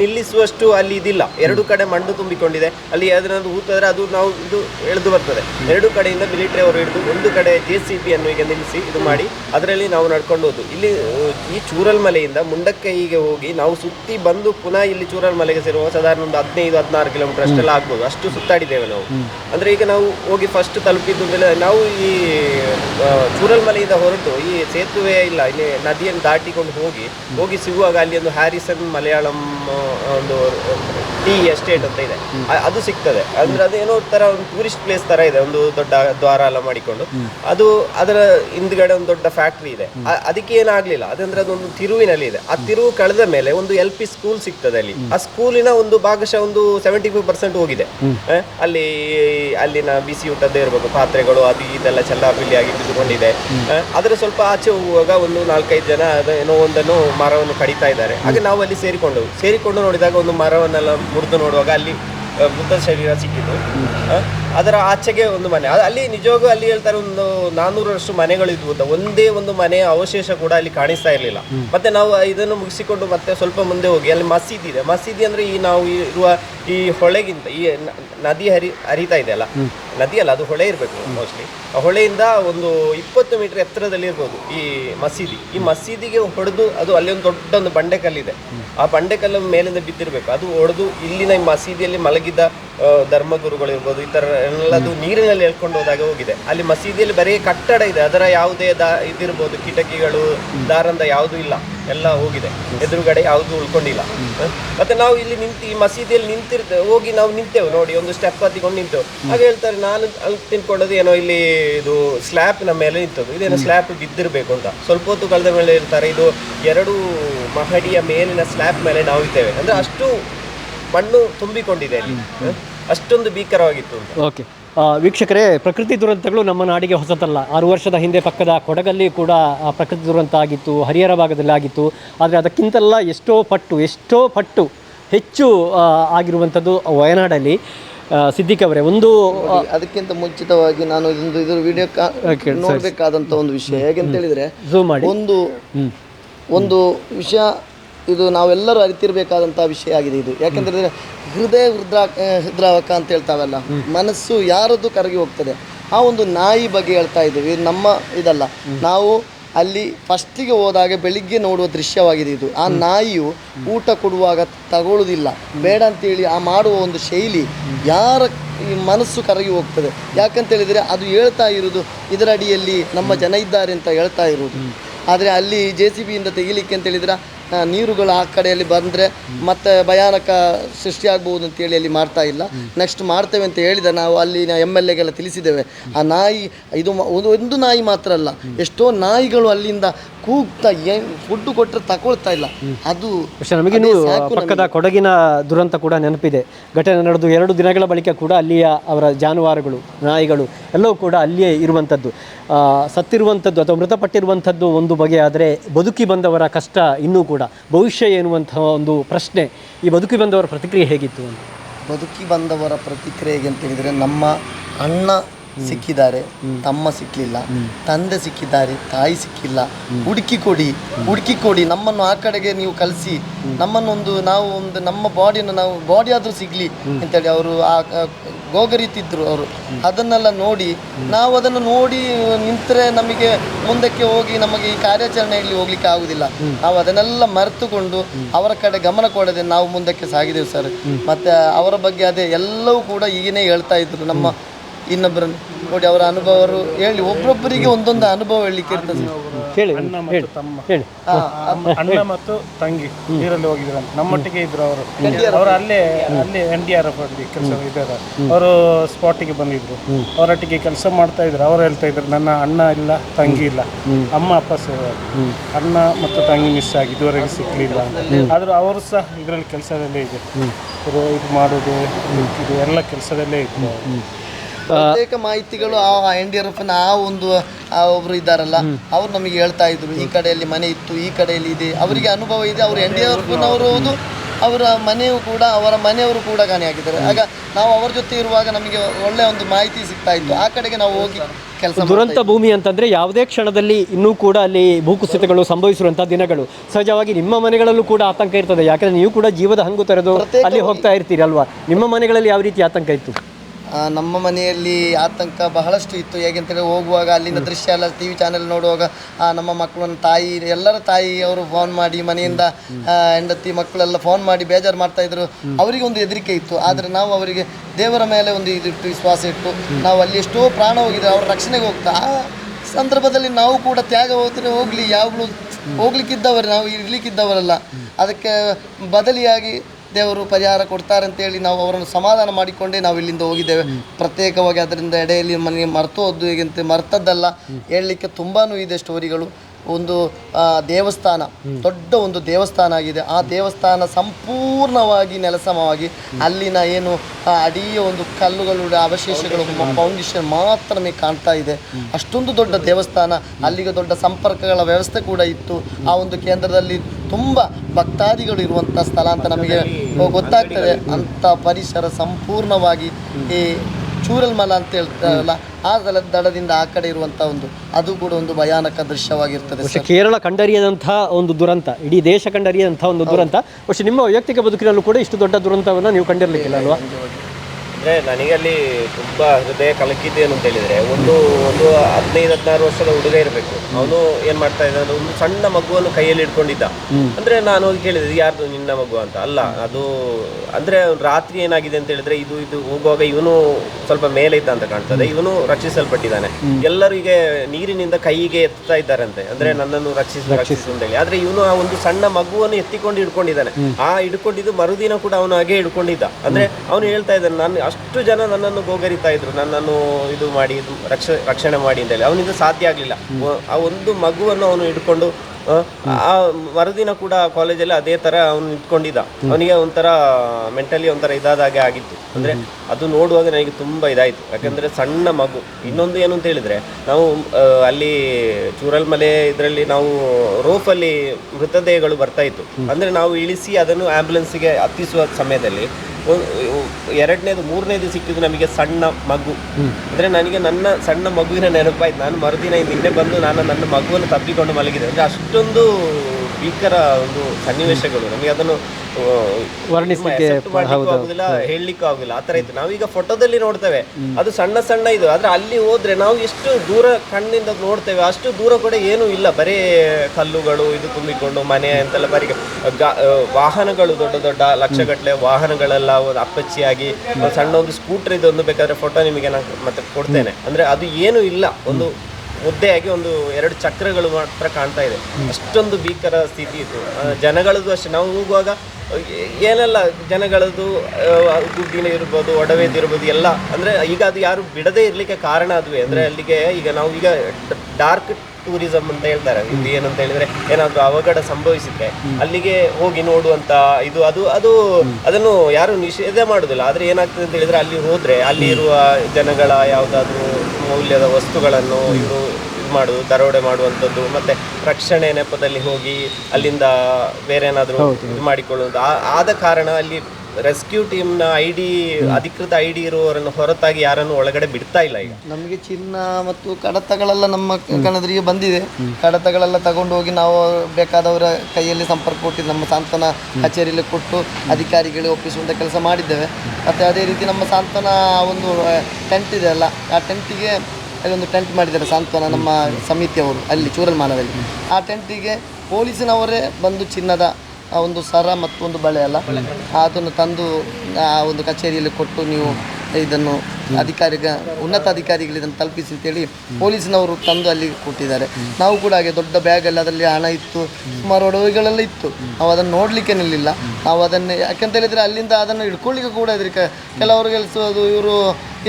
ನಿಲ್ಲಿಸುವಷ್ಟು ಅಲ್ಲಿ ಇದಿಲ್ಲ. ಎರಡು ಕಡೆ ಮಣ್ಣು ತುಂಬಿಕೊಂಡಿದೆ. ಅಲ್ಲಿ ಯಾವ್ದಾದ್ರು ಊತಾದ್ರೆ ಅದು ನಾವು ಇದು ಎಳೆದು ಬರ್ತದೆ. ಎರಡು ಕಡೆಯಿಂದ ಮಿಲಿಟರಿ ಅವರು ಹಿಡಿದು ಒಂದು ಕಡೆ ಜೆ ಸಿ ಬಿ ಅನ್ನು ಈಗ ನಿಲ್ಲಿಸಿ ಇದು ಮಾಡಿ ಅದರಲ್ಲಿ ನಾವು ನಡ್ಕೊಂಡು ಹೋದ್ವು ಇಲ್ಲಿ ಈ ಚೂರಲ್ ಮಲೆಯಿಂದ ಮುಂಡಕ್ಕೈಗೆ ಹೋಗಿ ನಾವು ಸುತ್ತಿ ಬಂದು ಪುನಃ ಇಲ್ಲಿ ಚೂರಲ್ ಮಲೆಗೆ ಸೇರುವ ಸಾಧಾರಣ ಒಂದು ಹದಿನೈದು ಹದಿನಾರು ಕಿಲೋಮೀಟರ್ ಅಷ್ಟೆಲ್ಲ ಆಗ್ಬೋದು. ಅಷ್ಟು ಸುತ್ತಾಡಿದ್ದೇವೆ ನಾವು. ಅಂದ್ರೆ ಈಗ ನಾವು ಹೋಗಿ ಫಸ್ಟ್ ತಲುಪಿದ್ದು ಮೇಲೆ ನಾವು ಈ ಚೂರಲ್ ಮಲೆಯಿಂದ ಹೊರಟು ಈ ಸೇತುವೆ ಇಲ್ಲ, ಇಲ್ಲಿ ನದಿಯನ್ನು ದಾಟಿಕೊಂಡು ಹೋಗಿ ಹೋಗಿ ಸಿಗುವಾಗ ಅಲ್ಲಿ ಒಂದು ಹ್ಯಾರಿಸನ್ ಮಲಯಾಳಂ ಒಂದು ಟೀ ಎಸ್ಟೇಟ್ ಅಂತ ಇದೆ. ಅದು ಸಿಗ್ತದೆ. ಅಂದ್ರೆ ಅದೇನೋ ತರ ಒಂದು ಟೂರಿಸ್ಟ್ ಪ್ಲೇಸ್ ತರ ಇದೆ ಒಂದು ದೊಡ್ಡ ದ್ವಾರ ಎಲ್ಲ ಮಾಡಿಕೊಂಡು. ಅದು ಅದರ ಹಿಂದ್ಗಡೆ ಒಂದು ದೊಡ್ಡ ಫ್ಯಾಕ್ಟ್ರಿ ಇದೆ. ಅದಕ್ಕೆ ಏನಾಗ್ಲಿಲ್ಲ. ಅದಂದ್ರೆ ಅದೊಂದು ತಿರುವಿನಲ್ಲಿ ಇದೆ. ಆ ತಿರುವು ಕಳೆದ ಮೇಲೆ ಒಂದು ಎಲ್ ಪಿ ಸ್ಕೂಲ್ ಸಿಗ್ತದೆ ಅಲ್ಲಿ. ಆ ಸ್ಕೂಲಿನ ಒಂದು ಭಾಗಶಃ ಒಂದು ಸೆವೆಂಟಿ ಫೈವ್ ಪರ್ಸೆಂಟ್ ಹೋಗಿದೆ ಅಲ್ಲಿ ಅಲ್ಲಿನ ಬಿಸಿ ಊಟದ್ದೇ ಇರಬೇಕು. ಪಾತ್ರೆಗಳು ಅದು ಇದೆಲ್ಲ ಚೆಲ್ಲಾಪಿಲ್ಲಿಯಾಗಿ ಬಿದ್ದುಕೊಂಡಿದೆ. ಆ, ಅದರ ಸ್ವಲ್ಪ ಆಚೆ ಹೋಗುವಾಗ ಒಂದು ನಾಲ್ಕೈದು ಜನ ಅದೇನೋ ಏನೋ ಒಂದನ್ನು ಮರವನ್ನು ಕಡಿತಾ ಇದ್ದಾರೆ. ಹಾಗೆ ನಾವು ಅಲ್ಲಿ ಸೇರಿಕೊಂಡೆವು. ಸೇರಿಕೊಂಡು ನೋಡಿದಾಗ ಒಂದು ಮರವನ್ನೆಲ್ಲ ಮುರಿದು ನೋಡುವಾಗ ಅಲ್ಲಿ ಬುದ್ಧ ಶರೀರ ಸಿಕ್ಕಿತು. ಅದರ ಆಚೆಗೆ ಒಂದು ಮನೆ. ಅಲ್ಲಿ ನಿಜವಾಗೂ ಅಲ್ಲಿ ಹೇಳ್ತಾರೆ ಒಂದು ನಾನ್ನೂರಷ್ಟು ಮನೆಗಳಿದ್ವು ಅಂತ. ಒಂದೇ ಒಂದು ಮನೆಯ ಅವಶೇಷ ಕೂಡ ಅಲ್ಲಿ ಕಾಣಿಸ್ತಾ ಇರಲಿಲ್ಲ. ಮತ್ತೆ ನಾವು ಇದನ್ನು ಮುಗಿಸಿಕೊಂಡು ಮತ್ತೆ ಸ್ವಲ್ಪ ಮುಂದೆ ಹೋಗಿ ಅಲ್ಲಿ ಮಸೀದಿ ಇದೆ. ಮಸೀದಿ ಅಂದ್ರೆ ಈ ನಾವು ಇರುವ ಈ ಹೊಳೆಗಿಂತ ಈ ನದಿ ಹರಿ ಹರಿತಾ ಇದೆ ಅಲ್ಲ? ನದಿ ಅಲ್ಲ ಅದು ಹೊಳೆ ಇರಬೇಕು ಮೋಸ್ಟ್ಲಿ ಆ ಹೊಳೆಯಿಂದ ಒಂದು ಇಪ್ಪತ್ತು ಮೀಟರ್ ಎತ್ತರದಲ್ಲಿ ಇರ್ಬೋದು ಈ ಮಸೀದಿ. ಈ ಮಸೀದಿಗೆ ಹೊಡೆದು ಅದು ಅಲ್ಲಿ ಒಂದು ದೊಡ್ಡ ಒಂದು ಬಂಡೆಕಲ್ಲಿದೆ ಆ ಬಂಡೆಕಲ್ಲು ಮೇಲಿಂದ ಬಿದ್ದಿರಬೇಕು. ಅದು ಹೊಡೆದು ಇಲ್ಲಿನ ಈ ಮಸೀದಿಯಲ್ಲಿ ಮಲಗಿದ್ದ ಧರ್ಮಗುರುಗಳು ಧರ್ಮಗುರುಗಳಿರ್ಬೋದು ಈ ಥರ ಎಲ್ಲದು ನೀರಿನಲ್ಲಿ ಎಳ್ಕೊಂಡು ಹೋದಾಗ ಹೋಗಿದೆ. ಅಲ್ಲಿ ಮಸೀದಿಯಲ್ಲಿ ಬರೀ ಕಟ್ಟಡ ಇದೆ. ಅದರ ಯಾವುದೇ ದಾ ಇದಿರ್ಬೋದು ಕಿಟಕಿಗಳು ದಾರಂದ ಯಾವುದು ಇಲ್ಲ. ಎಲ್ಲ ಹೋಗಿದೆ. ಎದುರುಗಡೆ ಯಾವುದು ಉಳ್ಕೊಂಡಿಲ್ಲ. ಮತ್ತೆ ನಾವು ಇಲ್ಲಿ ನಿಂತು ಈ ಮಸೀದಿಯಲ್ಲಿ ನಿಂತಿರ್ತೇವೆ ಹೋಗಿ ನಾವು ನಿಂತೇವೆ. ನೋಡಿ ಒಂದು ಸ್ಟೆಪ್ ಹತ್ತಿಕೊಂಡು ನಿಂತೆವು. ಹಾಗೆ ಹೇಳ್ತಾರೆ ನಾನು ಅಲ್ಲಿ ತಿನ್ಕೊಂಡದ್ದು ಏನೋ ಇಲ್ಲಿ ಇದು ಸ್ಲ್ಯಾಪ್ನ ಮೇಲೆ ನಿಂತದ್ದು. ಇದೇನೋ ಸ್ಲ್ಯಾಪ್ ಬಿದ್ದಿರಬೇಕು ಅಂತ. ಸ್ವಲ್ಪ ಹೊತ್ತು ಕಳೆದ ಮೇಲೆ ಹೇಳ್ತಾರೆ ಇದು ಎರಡು ಮಹಡಿಯ ಮೇಲಿನ ಸ್ಲ್ಯಾಪ್ ಮೇಲೆ ನಾವು ಇದ್ದೇವೆ ಅಂದ್ರೆ ಅಷ್ಟು ಮಣ್ಣು ತುಂಬಿಕೊಂಡಿದೆ ಅಲ್ಲಿ? ಅಷ್ಟೊಂದು ಭೀಕರವಾಗಿತ್ತು ಅಂತ. ಓಕೆ. ವೀಕ್ಷಕರೇ ಪ್ರಕೃತಿ ದುರಂತಗಳು ನಮ್ಮ ನಾಡಿಗೆ ಹೊಸತಲ್ಲ. ಆರು ವರ್ಷದ ಹಿಂದೆ ಪಕ್ಕದ ಕೊಡಗಲ್ಲಿ ಕೂಡ ಪ್ರಕೃತಿ ದುರಂತ ಆಗಿತ್ತು ಹರಿಹರ ಭಾಗದಲ್ಲಿ ಆಗಿತ್ತು. ಆದರೆ ಅದಕ್ಕಿಂತೆಲ್ಲ ಎಷ್ಟೋ ಪಟ್ಟು ಎಷ್ಟೋ ಪಟ್ಟು ಹೆಚ್ಚು ಆಗಿರುವಂಥದ್ದು ವಯನಾಡಲ್ಲಿ. ಸಿದ್ದಿಕ್ ಅವರೇ ಒಂದು ಅದಕ್ಕಿಂತ ಮುಂಚಿತವಾಗಿ ನಾನು ಇದೊಂದು ಇದ್ರ ವಿಡಿಯೋ ನೋಡಬೇಕಾದಂಥ ಒಂದು ವಿಷಯ. ಹೇಗೆಂತ ಹೇಳಿದ್ರೆ ಝೂಮ್ ಮಾಡಿ. ಒಂದು ಒಂದು ವಿಷಯ ಇದು ನಾವೆಲ್ಲರೂ ಅರಿತಿರಬೇಕಾದಂಥ ವಿಷಯ ಆಗಿದೆ ಇದು. ಯಾಕಂದ್ರೆ ಹೃದಯ ಹೃದ್ರಾ ಹೃದ್ರಾವಕ ಅಂತ ಹೇಳ್ತಾವಲ್ಲ ಮನಸ್ಸು ಯಾರದ್ದು ಕರಗಿ ಹೋಗ್ತದೆ. ಆ ಒಂದು ನಾಯಿ ಬಗ್ಗೆ ಹೇಳ್ತಾ ಇದ್ದೀವಿ. ಇದು ನಮ್ಮ ಇದಲ್ಲ. ನಾವು ಅಲ್ಲಿ ಫಸ್ಟಿಗೆ ಹೋದಾಗ ಬೆಳಿಗ್ಗೆ ನೋಡುವ ದೃಶ್ಯವಾಗಿದೆ ಇದು. ಆ ನಾಯಿಯು ಊಟ ಕೊಡುವಾಗ ತಗೊಳ್ಳುವುದಿಲ್ಲ ಬೇಡ ಅಂತೇಳಿ ಆ ಮಾಡುವ ಒಂದು ಶೈಲಿ ಯಾರ ಈ ಮನಸ್ಸು ಕರಗಿ ಹೋಗ್ತದೆ. ಯಾಕಂತ ಹೇಳಿದರೆ ಅದು ಹೇಳ್ತಾ ಇರುವುದು ಇದರ ಅಡಿಯಲ್ಲಿ ನಮ್ಮ ಜನ ಇದ್ದಾರೆ ಅಂತ ಹೇಳ್ತಾ ಇರುವುದು. ಆದರೆ ಅಲ್ಲಿ ಜೆ ಸಿ ಬಿಯಿಂದ ತೆಗಿಲಿಕ್ಕೆ ಅಂತ ಹೇಳಿದ್ರೆ ಆ, ನೀರುಗಳು ಆ ಕಡೆಯಲ್ಲಿ ಬಂದರೆ ಮತ್ತೆ ಭಯಾನಕ ಸೃಷ್ಟಿಯಾಗಬಹುದು ಅಂತೇಳಿ ಅಲ್ಲಿ ಮಾಡ್ತಾ ಇಲ್ಲ. ನೆಕ್ಸ್ಟ್ ಮಾಡ್ತೇವೆ ಅಂತ ಹೇಳಿದ ನಾವು ಅಲ್ಲಿನ ಎಂ ಎಲ್ ಎಗೆಲ್ಲ ತಿಳಿಸಿದ್ದೇವೆ. ಆ ನಾಯಿ, ಇದು ಒಂದು ನಾಯಿ ಮಾತ್ರ ಅಲ್ಲ, ಎಷ್ಟೋ ನಾಯಿಗಳು ಅಲ್ಲಿಂದ ಕೂಗ್ತಾ ಏನ್ ಫುಡ್ ಕೊಟ್ಟರೆ ತಗೊಳ್ತಾ ಇಲ್ಲ. ಅದು ಅಷ್ಟೇ ಪಕ್ಕದ ಕೊಡಗಿನ ದುರಂತ ಕೂಡ ನೆನಪಿದೆ. ಘಟನೆ ನಡೆದು ಎರಡು ದಿನಗಳ ಬಳಿಕ ಕೂಡ ಅಲ್ಲಿಯ ಅವರ ಜಾನುವಾರುಗಳು ನಾಯಿಗಳು ಎಲ್ಲವೂ ಕೂಡ ಅಲ್ಲಿಯೇ ಇರುವಂಥದ್ದು. ಸತ್ತಿರುವಂಥದ್ದು ಅಥವಾ ಮೃತಪಟ್ಟಿರುವಂಥದ್ದು ಒಂದು ಬಗೆಯಾದರೆ ಬದುಕಿ ಬಂದವರ ಕಷ್ಟ ಇನ್ನೂ ಕೂಡ. ಭವಿಷ್ಯ ಎನ್ನುವಂತಹ ಒಂದು ಪ್ರಶ್ನೆ ಈ ಬದುಕಿ ಬಂದವರ ಪ್ರತಿಕ್ರಿಯೆ ಹೇಗಿತ್ತು ಅಂತ? ಬದುಕಿ ಬಂದವರ ಪ್ರತಿಕ್ರಿಯೆಗೆ ಅಂತ ಹೇಳಿದರೆ ನಮ್ಮ ಅಣ್ಣ ಸಿಕ್ಕಿದ್ದಾರೆ. ತಮ್ಮ ಸಿಕ್ಕಲಿಲ್ಲ ತಂದೆ ಸಿಕ್ಕಿದ್ದಾರೆ. ತಾಯಿ ಸಿಕ್ಕಿಲ್ಲ. ಹುಡುಕಿ ಕೊಡಿ. ಹುಡುಕಿ ಕೊಡಿ. ನಮ್ಮನ್ನು ಆ ಕಡೆಗೆ ನೀವು ಕಲಿಸಿ. ನಮ್ಮನ್ನೊಂದು ನಾವು ಒಂದು ನಮ್ಮ ಬಾಡಿಯನ್ನು ನಾವು ಬಾಡಿ ಆದರೂ ಸಿಗ್ಲಿ ಅಂತೇಳಿ ಅವರು ಆ ಗೋಗರಿತಿದ್ರು ಅವರು. ಅದನ್ನೆಲ್ಲ ನೋಡಿ ನಾವು ಅದನ್ನು ನೋಡಿ ನಿಂತರೆ ನಮಗೆ ಮುಂದಕ್ಕೆ ಹೋಗಿ ನಮಗೆ ಈ ಕಾರ್ಯಾಚರಣೆಯಲ್ಲಿ ಹೋಗ್ಲಿಕ್ಕೆ ಆಗುದಿಲ್ಲ. ನಾವು ಅದನ್ನೆಲ್ಲ ಮರೆತುಕೊಂಡು ಅವರ ಕಡೆ ಗಮನ ಕೊಡದೆ ನಾವು ಮುಂದಕ್ಕೆ ಸಾಗಿದೆವು ಸರ್. ಮತ್ತೆ ಅವರ ಬಗ್ಗೆ ಅದೇ ಎಲ್ಲವೂ ಕೂಡ ಈಗಿನೇ ಹೇಳ್ತಾ ಇದ್ರು ನಮ್ಮ ಇನ್ನೊಬ್ಬರನ್ನು ನೋಡಿ ಅವರ ಅನುಭವರು ಹೇಳಿ ಒಬ್ಬೊಬ್ಬರಿಗೆ ಒಂದೊಂದು ಅನುಭವ ಹೇಳಲಿಕ್ಕೆ ಇರ್ತದೆ. ಹೇಳಿ ಅಣ್ಣ ಮತ್ತು ತಮ್ಮ. ಹೇಳಿ. ಅಣ್ಣ ಮತ್ತು ತಂಗಿ ನೀರಲ್ಲಿ ಹೋಗಿದ್ರು ನಮ್ಮೊಟ್ಟಿಗೆ ಇದ್ರು ಅವರು. ಅವರು ಅಲ್ಲೇ ಅಲ್ಲೇ ಎನ್ ಡಿ ಆರ್ ಎಫ್ ಅಲ್ಲಿ ಕೆಲಸ ಇದ್ದಾರೆ. ಅವರು ಸ್ಪಾಟಿಗೆ ಬಂದಿದ್ರು. ಅವರೊಟ್ಟಿಗೆ ಕೆಲಸ ಮಾಡ್ತಾ ಇದ್ರು. ಅವ್ರು ಹೇಳ್ತಾ ಇದ್ರು ನನ್ನ ಅಣ್ಣ ಇಲ್ಲ ತಂಗಿ ಇಲ್ಲ. ಅಮ್ಮ ಅಪ್ಪ ಸೇವೆ. ಅಣ್ಣ ಮತ್ತು ತಂಗಿ ಮಿಸ್ ಆಗಿ ಇದುವರೆಗೆ ಸಿಕ್ಕಲಿಲ್ಲ ಆದ್ರೂ ಅವರು ಸಹ ಇದರಲ್ಲಿ ಕೆಲಸದಲ್ಲೇ ಇದೆ ಇದು ಮಾಡೋದು ಇದು ಎಲ್ಲ ಕೆಲಸದಲ್ಲೇ ಇದ್ರು. ಪ್ರತ್ಯೇಕ ಮಾಹಿತಿಗಳು ಆ ಎನ್ ಡಿ ಆರ್ ಎಫ್ನ ಆ ಒಂದು ಒಬ್ರು ಇದ್ದಾರಲ್ಲ ಅವ್ರು ನಮಗೆ ಹೇಳ್ತಾ ಇದ್ರು ಈ ಕಡೆಯಲ್ಲಿ ಮನೆ ಇತ್ತು ಈ ಕಡೆಯಲ್ಲಿ ಇದೆ. ಅವರಿಗೆ ಅನುಭವ ಇದೆ ಅವರು ಎನ್ ಡಿ ಆರ್ ಎಫ್ನವರು ಅವರ ಮನೆಯು ಕೂಡ ಅವರ ಮನೆಯವರು ಕೂಡ ಕಾಣೆಯಾಗಿದ್ದಾರೆ ಆಗ ನಾವು ಅವರ ಜೊತೆ ಇರುವಾಗ ನಮಗೆ ಒಳ್ಳೆ ಒಂದು ಮಾಹಿತಿ ಸಿಗ್ತಾ ಇತ್ತು. ಆ ಕಡೆಗೆ ನಾವು ಹೋಗಿ ಕೆಲಸ ದುರಂತ ಭೂಮಿ ಅಂತಂದ್ರೆ ಯಾವುದೇ ಕ್ಷಣದಲ್ಲಿ ಇನ್ನೂ ಕೂಡ ಅಲ್ಲಿ ಭೂಕುಸಿತಗಳು ಸಂಭವಿಸುವಂತಹ ದಿನಗಳು. ಸಹಜವಾಗಿ ನಿಮ್ಮ ಮನೆಗಳಲ್ಲೂ ಕೂಡ ಆತಂಕ ಇರ್ತದೆ. ಯಾಕಂದ್ರೆ ನೀವು ಕೂಡ ಜೀವದ ಹಂಗು ತೆರೆದು ಅಲ್ಲಿ ಹೋಗ್ತಾ ಇರ್ತೀರಿ ಅಲ್ವಾ ನಿಮ್ಮ ಮನೆಗಳಲ್ಲಿ ಯಾವ ರೀತಿ ಆತಂಕ ಇತ್ತು? ಆ, ನಮ್ಮ ಮನೆಯಲ್ಲಿ ಆತಂಕ ಬಹಳಷ್ಟು ಇತ್ತು. ಹೇಗೆಂತೇಳಿ ಹೋಗುವಾಗ ಅಲ್ಲಿನ ದೃಶ್ಯ ಎಲ್ಲ ಟಿ ವಿ ಚಾನೆಲ್ ನೋಡುವಾಗ ಆ, ನಮ್ಮ ಮಕ್ಕಳನ್ನ ತಾಯಿ ಎಲ್ಲರ ತಾಯಿ ಅವರು ಫೋನ್ ಮಾಡಿ ಮನೆಯಿಂದ ಆ, ಹೆಂಡತಿ ಮಕ್ಕಳೆಲ್ಲ ಫೋನ್ ಮಾಡಿ ಬೇಜಾರು ಮಾಡ್ತಾ ಇದ್ರು. ಅವರಿಗೆ ಒಂದು ಹೆದರಿಕೆ ಇತ್ತು. ಆದರೆ ನಾವು ಅವರಿಗೆ ದೇವರ ಮೇಲೆ ಒಂದು ಇದಿಟ್ಟು ವಿಶ್ವಾಸ ಇಟ್ಟು ನಾವು ಅಲ್ಲಿ ಎಷ್ಟೋ ಪ್ರಾಣ ಹೋಗಿದೆ ಅವ್ರ ರಕ್ಷಣೆಗೆ ಹೋಗ್ತಾ ಆ ಸಂದರ್ಭದಲ್ಲಿ ನಾವು ಕೂಡ ತ್ಯಾಗ ಹೋದರೆ ಹೋಗ್ಲಿ ಯಾವಾಗಲೂ ಹೋಗ್ಲಿಕ್ಕಿದ್ದವರು ನಾವು ಇರ್ಲಿಕ್ಕಿದ್ದವರಲ್ಲ. ಅದಕ್ಕೆ ಬದಲಿಯಾಗಿ ದೇವರು ಪರಿಹಾರ ಕೊಡ್ತಾರೆ ಅಂತೇಳಿ ನಾವು ಅವರನ್ನು ಸಮಾಧಾನ ಮಾಡಿಕೊಂಡೇ ನಾವು ಇಲ್ಲಿಂದ ಹೋಗಿದ್ದೇವೆ. ಪ್ರತ್ಯೇಕವಾಗಿ ಅದರಿಂದ ಎಡೆಯಲ್ಲಿ ಮನೆ ಮರೆತು ಹೋದ್ದು ಹೇಗಂತೆ ಮರ್ತದ್ದಲ್ಲ. ಹೇಳಲಿಕ್ಕೆ ತುಂಬಾ ಇದೆ ಸ್ಟೋರಿಗಳು ಒಂದು ದೇವಸ್ಥಾನ ದೊಡ್ಡ ಒಂದು ದೇವಸ್ಥಾನ ಆಗಿದೆ. ಆ ದೇವಸ್ಥಾನ ಸಂಪೂರ್ಣವಾಗಿ ನೆಲಸಮವಾಗಿ ಅಲ್ಲಿನ ಏನು ಅಡಿಯ ಒಂದು ಕಲ್ಲುಗಳು ಅವಶೇಷಗಳು ಫೌಂಡೇಶನ್ ಮಾತ್ರ ಕಾಣ್ತಾ ಇದೆ. ಅಷ್ಟೊಂದು ದೊಡ್ಡ ದೇವಸ್ಥಾನ ಅಲ್ಲಿಗೆ ದೊಡ್ಡ ಸಂಪರ್ಕಗಳ ವ್ಯವಸ್ಥೆ ಕೂಡ ಇತ್ತು. ಆ ಒಂದು ಕೇಂದ್ರದಲ್ಲಿ ತುಂಬ ಭಕ್ತಾದಿಗಳು ಇರುವಂಥ ಸ್ಥಳ ಅಂತ ನಮಗೆ ಗೊತ್ತಾಗ್ತದೆ. ಅಂಥ ಪರಿಸರ ಸಂಪೂರ್ಣವಾಗಿ ಈ ಚೂರಲ್ಮಲ ಅಂತ ಹೇಳ್ತಾರಲ್ಲ ಆ ದಳ ದಡದಿಂದ ಆ ಕಡೆ ಇರುವಂಥ ಒಂದು ಅದು ಕೂಡ ಒಂದು ಭಯಾನಕ ದೃಶ್ಯವಾಗಿರ್ತದೆ ಬಹುಶಃ ಕೇರಳ ಕಂಡರಿಯದಂತಹ ಒಂದು ದುರಂತ ಇಡೀ ದೇಶ ಕಂಡರಿಯದಂತಹ ಒಂದು ದುರಂತ. ಬಹುಶಃ ನಿಮ್ಮ ವೈಯಕ್ತಿಕ ಬದುಕಿನಲ್ಲೂ ಕೂಡ ಇಷ್ಟು ದೊಡ್ಡ ದುರಂತವನ್ನು ನೀವು ಕಂಡಿರ್ಲಿಕ್ಕಿಲ್ಲ ಅಲ್ವಾ? ಅಂದ್ರೆ ನನಗೆ ಅಲ್ಲಿ ತುಂಬಾ ಹೃದಯ ಕಲಕಿದೆ ಅಂತ ಹೇಳಿದ್ರೆ ಒಂದು ಒಂದು ಹದಿನೈದು ಹದಿನಾರು ವರ್ಷದ ಹುಡುಗ ಇರಬೇಕು. ಅವನು ಏನು ಮಾಡ್ತಾ ಇದ್ದಾನೆ ಒಂದು ಸಣ್ಣ ಮಗುವನ್ನು ಕೈಯಲ್ಲಿ ಇಟ್ಕೊಂಡಿದ್ದ ಅಂದ್ರೆ ನಾನು ಹೋಗಿ ಕೇಳಿದೆ "ಇದು ಯಾರ್ದು ನಿನ್ನ ಮಗು ಅಂತ? ಅಲ್ಲ ಅದು ಅಂದ್ರೆ ರಾತ್ರಿ ಏನಾಗಿದೆ ಅಂತ ಹೇಳಿದ್ರೆ ಇದು ಇದು ಹೋಗುವಾಗ ಇವನು ಸ್ವಲ್ಪ ಮೇಲೆ ಇದ್ದ ಅಂತ ಕಾಣ್ತದೆ. ಇವನು ರಕ್ಷಿಸಲ್ಪಟ್ಟಿದ್ದಾನೆ. ಎಲ್ಲರಿಗೆ ಈಗ ನೀರಿನಿಂದ ಕೈಗೆ ಎತ್ತಾ ಇದ್ದಾರಂತೆ. ಅಂದ್ರೆ ನನ್ನನ್ನು ರಕ್ಷಿಸು ರಕ್ಷಿಸು. ಅಂತ ಹೇಳಿ. ಆದ್ರೆ ಇವನು ಆ ಒಂದು ಸಣ್ಣ ಮಗುವನ್ನು ಎತ್ತಿಕೊಂಡು ಹಿಡ್ಕೊಂಡಿದ್ದಾನೆ. ಆ ಹಿಡ್ಕೊಂಡಿದ್ದು ಮರುದಿನ ಕೂಡ ಅವನು ಹಾಗೆ ಹಿಡ್ಕೊಂಡಿದ್ದ. ಅಂದ್ರೆ ಅವನು ಹೇಳ್ತಾ ಇದ್ದಾನೆ ನಾನು ಅಷ್ಟು ಜನ ನನ್ನನ್ನು ಗೋಗರಿತಾ ಇದ್ರು ನನ್ನನ್ನು ಇದು ಮಾಡಿ ಇದು ರಕ್ಷ ರಕ್ಷಣೆ ಮಾಡಿ ಅಂತ ಹೇಳಿ. ಅವನಿಂದ ಸಾಧ್ಯ ಆಗಲಿಲ್ಲ. ಆ ಒಂದು ಮಗುವನ್ನು ಅವನು ಇಟ್ಕೊಂಡು ಆ, ವರದಿನ ಮರುದಿನ ಕೂಡ ಕಾಲೇಜಲ್ಲಿ ಅದೇ ತರ ಅವನು ಇಟ್ಕೊಂಡಿದ್ದ ಅವನಿಗೆ ಒಂಥರ ಮೆಂಟಲಿ ಒಂಥರ ಇದಾದ ಹಾಗೆ ಆಗಿತ್ತು. ಅಂದ್ರೆ ಅದು ನೋಡುವಾಗ ನನಗೆ ತುಂಬಾ ಇದಾಯ್ತು. ಯಾಕಂದ್ರೆ ಸಣ್ಣ ಮಗು. ಇನ್ನೊಂದು ಏನು ಅಂತ ಹೇಳಿದ್ರೆ ನಾವು ಅಲ್ಲಿ ಚೂರಲ್ಮಲೆ ಇದರಲ್ಲಿ ನಾವು ರೋಪಲ್ಲಿ ಮೃತದೇಹಗಳು ಬರ್ತಾ ಇತ್ತು. ಅಂದ್ರೆ ನಾವು ಇಳಿಸಿ ಅದನ್ನು ಆಂಬ್ಯುಲೆನ್ಸ್ಗೆ ಹತ್ತಿಸುವ ಸಮಯದಲ್ಲಿ ಎರಡನೇದು ಮೂರನೇದು ಸಿಕ್ಕಿದ್ದು ನಮಗೆ ಸಣ್ಣ ಮಗು. ಅಂದರೆ ನನಗೆ ನನ್ನ ಸಣ್ಣ ಮಗುವಿನ ನೆನಪಾಯ್ತು. ನಾನು ಮರುದಿನ ನಿನ್ನೆ ಬಂದು ನಾನು ನನ್ನ ಮಗುವನ್ನು ತಪ್ಪಿಕೊಂಡು ಮಲಗಿದೆ ಅಂದರೆ ಅಷ್ಟೊಂದು ಭೀಕರ ಒಂದು ಸನ್ನಿವೇಶಗಳು. ನಮಗೆ ಅದನ್ನು ವರ್ಣಿಸ್ಲಿಕ್ಕೆ ಆಗುದಿಲ್ಲ ಹೇಳಲಿಕ್ಕೂ ಆಗುದಿಲ್ಲ. ಆ ತರ ಇತ್ತು. ನಾವೀಗ ಫೋಟೋದಲ್ಲಿ ನೋಡ್ತೇವೆ. ಅದು ಸಣ್ಣ ಸಣ್ಣ ಇದು. ಆದ್ರೆ ಅಲ್ಲಿ ಹೋದ್ರೆ ನಾವು ಎಷ್ಟು ದೂರ ಕಣ್ಣಿಂದ ನೋಡ್ತೇವೆ ಅಷ್ಟು ದೂರ ಕೂಡ ಏನು ಇಲ್ಲ. ಬರೀ ಕಲ್ಲುಗಳು ಇದು ತುಂಬಿಕೊಂಡು ಮನೆ ಅಂತೆಲ್ಲ ಬರೀ ವಾಹನಗಳು ದೊಡ್ಡ ದೊಡ್ಡ ಲಕ್ಷಗಟ್ಟಲೆ ವಾಹನಗಳೆಲ್ಲ ಒಂದು ಅಪ್ಪಚ್ಚಿಯಾಗಿ ಸಣ್ಣ ಒಂದು ಸ್ಕೂಟರ್ ಇದೊಂದು ಒಂದು ಬೇಕಾದ್ರೆ ಫೋಟೋ ನಿಮಗೆ ನಾನು ಮತ್ತೆ ಕೊಡ್ತೇನೆ. ಅಂದ್ರೆ ಅದು ಏನು ಇಲ್ಲ. ಒಂದು ಮುದ್ದೆಯಾಗಿ ಒಂದು ಎರಡು ಚಕ್ರಗಳು ಮಾತ್ರ ಕಾಣ್ತಾ ಇದೆ. ಅಷ್ಟೊಂದು ಭೀಕರ ಸ್ಥಿತಿ ಇತ್ತು. ಜನಗಳದ್ದು ಅಷ್ಟೇ. ನಾವು ಹೋಗುವಾಗ, ಏನೆಲ್ಲ ಜನಗಳದ್ದು ದುಡ್ಡಿನ ಇರ್ಬೋದು ಒಡವೆದಿರ್ಬೋದು ಎಲ್ಲ. ಅಂದರೆ ಈಗ ಅದು ಯಾರು ಬಿಡದೇ ಇರಲಿಕ್ಕೆ ಕಾರಣ ಅದುವೇ. ಅಂದರೆ ಅಲ್ಲಿಗೆ ಈಗ ನಾವು ಈಗ ಡಾರ್ಕ್ ಟೂರಿಸಮ್ ಅಂತ ಹೇಳ್ತಾರೆ. ಇದು ಏನಂತ ಹೇಳಿದ್ರೆ ಏನಾದರೂ ಅವಘಡ ಸಂಭವಿಸಿದ್ರೆ ಅಲ್ಲಿಗೆ ಹೋಗಿ ನೋಡುವಂತ ಇದು, ಅದು ಅದು ಅದನ್ನು ಯಾರು ನಿಷೇಧ ಮಾಡುದಿಲ್ಲ. ಆದ್ರೆ ಏನಾಗ್ತದೆ ಅಂತ ಹೇಳಿದ್ರೆ ಅಲ್ಲಿ ಹೋದ್ರೆ ಅಲ್ಲಿ ಇರುವ ಜನಗಳ ಯಾವ್ದಾದ್ರು ಮೌಲ್ಯದ ವಸ್ತುಗಳನ್ನು ಇವರು ಇದು ಮಾಡುದು ದರೋಡೆ ಮಾಡುವಂಥದ್ದು ಮತ್ತೆ ರಕ್ಷಣೆ ನೆಪದಲ್ಲಿ ಹೋಗಿ ಅಲ್ಲಿಂದ ಬೇರೆ ಏನಾದರೂ ಇದು ಮಾಡಿಕೊಳ್ಳುವುದು. ಆ- ಆದ ಕಾರಣ ಅಲ್ಲಿ ರೆಸ್ಕ್ಯೂ ಟೀಮ್ನ ಐ ಡಿ ಅಧಿಕೃತ ಐ ಡಿ ಇರುವವರನ್ನು ಹೊರತಾಗಿ ಯಾರನ್ನು ಒಳಗಡೆ ಬಿಡ್ತಾ ಇಲ್ಲ ಈಗ. ನಮಗೆ ಚಿನ್ನ ಮತ್ತು ಕಡತಗಳೆಲ್ಲ ನಮ್ಮ ಕಣದರಿಗೆ ಬಂದಿದೆ. ಕಡತಗಳೆಲ್ಲ ತಗೊಂಡು ಹೋಗಿ ನಾವು ಬೇಕಾದವರ ಕೈಯಲ್ಲಿ ಸಂಪರ್ಕ ಕೊಟ್ಟಿದ್ದು ನಮ್ಮ ಸಾಂತ್ವನ ಕಚೇರಿಯಲ್ಲಿ ಕೊಟ್ಟು ಅಧಿಕಾರಿಗಳಿಗೆ ಒಪ್ಪಿಸುವಂಥ ಕೆಲಸ ಮಾಡಿದ್ದೇವೆ. ಮತ್ತು ಅದೇ ರೀತಿ ನಮ್ಮ ಸಾಂತ್ವನ ಒಂದು ಟೆಂಟ್ ಇದೆ ಅಲ್ಲ, ಆ ಟೆಂಟಿಗೆ ಅಲ್ಲೊಂದು ಟೆಂಟ್ ಮಾಡಿದ್ದಾರೆ ಸಾಂತ್ವನ ನಮ್ಮ ಸಮಿತಿಯವರು ಅಲ್ಲಿ ಚೂರಲ್ಮಾನದಲ್ಲಿ. ಆ ಟೆಂಟಿಗೆ ಪೊಲೀಸಿನವರೇ ಬಂದು ಚಿನ್ನದ ಆ ಒಂದು ಸರ ಮತ್ತು ಒಂದು ಬಳೆ ಅಲ್ಲ, ಅದನ್ನು ತಂದು ಆ ಒಂದು ಕಚೇರಿಯಲ್ಲಿ ಕೊಟ್ಟು ನೀವು ಇದನ್ನು ಅಧಿಕಾರಿಗ ಉನ್ನತ ಅಧಿಕಾರಿಗಳು ಇದನ್ನು ತಲುಪಿಸಿ ಅಂತೇಳಿ ಪೊಲೀಸ್ನವರು ತಂದು ಅಲ್ಲಿ ಕೊಟ್ಟಿದ್ದಾರೆ. ನಾವು ಕೂಡ ಹಾಗೆ ದೊಡ್ಡ ಬ್ಯಾಗ್ ಎಲ್ಲ ಅದರಲ್ಲಿ ಹಣ ಇತ್ತು ಸುಮಾರು ಒಡವೆಗಳೆಲ್ಲ ಇತ್ತು. ನಾವು ಅದನ್ನು ನೋಡಲಿಕ್ಕೆ ನಿಲ್ಲಿಲ್ಲ. ನಾವು ಅದನ್ನು ಯಾಕೆಂತ ಹೇಳಿದರೆ ಅಲ್ಲಿಂದ ಅದನ್ನು ಹಿಡ್ಕೊಳ್ಳಿಕ್ಕೆ ಕೂಡ ಅದಕ್ಕೆ ಕೆಲವರು ಕೆಲಸದು ಇವರು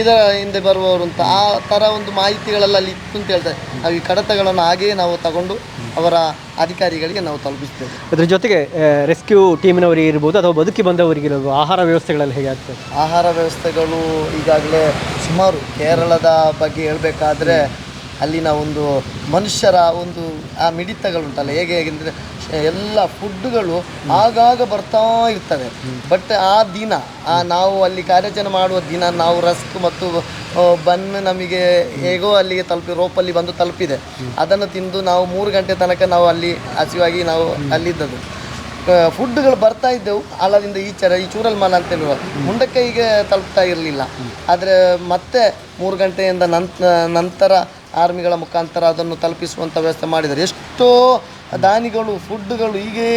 ಇದರ ಹಿಂದೆ ಬರುವವರು ಅಂತ ಆ ಥರ ಒಂದು ಮಾಹಿತಿಗಳೆಲ್ಲ ಅಲ್ಲಿ ಇತ್ತು ಅಂತ ಹೇಳ್ತಾರೆ. ನಾವು ಈ ಕಡತಗಳನ್ನು ಹಾಗೆಯೇ ನಾವು ತಗೊಂಡು ಅವರ ಅಧಿಕಾರಿಗಳಿಗೆ ನಾವು ತಲುಪಿಸ್ತೇವೆ. ಅದರ ಜೊತೆಗೆ ರೆಸ್ಕ್ಯೂ ಟೀಮಿನವರಿಗೆ ಇರ್ಬೋದು ಅಥವಾ ಬದುಕಿ ಬಂದವರಿಗಿರ್ಬೋದು ಆಹಾರ ವ್ಯವಸ್ಥೆಗಳಲ್ಲಿ ಹೇಗೆ ಆಗ್ತದೆ? ಆಹಾರ ವ್ಯವಸ್ಥೆಗಳು ಈಗಾಗಲೇ ಸುಮಾರು ಕೇರಳದ ಬಗ್ಗೆ ಹೇಳಬೇಕಾದ್ರೆ ಅಲ್ಲಿನ ಒಂದು ಮನುಷ್ಯರ ಒಂದು, ಆ ಮಿಡಿತಗಳುಂಟಲ್ಲ ಹೇಗೆ ಹೇಗೆಂದರೆ ಎಲ್ಲ ಫುಡ್ಡುಗಳು ಆಗಾಗ ಬರ್ತಾ ಇರ್ತವೆ. ಬಟ್ ಆ ದಿನ, ಆ ನಾವು ಅಲ್ಲಿ ಕಾರ್ಯಾಚರಣೆ ಮಾಡುವ ದಿನ, ನಾವು ರಸ್ಕ್ ಮತ್ತು ಬನ್ ನಮಗೆ ಹೇಗೋ ಅಲ್ಲಿಗೆ ತಲುಪಿ, ರೋಪಲ್ಲಿ ಬಂದು ತಲುಪಿದೆ. ಅದನ್ನು ತಿಂದು ನಾವು ಮೂರು ಗಂಟೆ ತನಕ ನಾವು ಅಲ್ಲಿ, ಹಸಿವಾಗಿ ನಾವು ಅಲ್ಲಿದ್ದದ್ದು. ಫುಡ್ಗಳು ಬರ್ತಾ ಇದ್ದವು. ಆಳದಿಂದ ಈಚರ ಈ ಚೂರಲ್ಮಾನ ಅಂತ ಹೇಳುವ ಈಗ ತಲುಪ್ತಾ ಇರಲಿಲ್ಲ. ಆದರೆ ಮತ್ತೆ ಮೂರು ಗಂಟೆಯಿಂದ ನಂತ ನಂತರ ಆರ್ಮಿಗಳ ಮುಖಾಂತರ ಅದನ್ನು ತಲುಪಿಸುವಂಥ ವ್ಯವಸ್ಥೆ ಮಾಡಿದರೆ ಎಷ್ಟೋ ದಾನಿಗಳು ಫುಡ್ಗಳು ಹೀಗೆ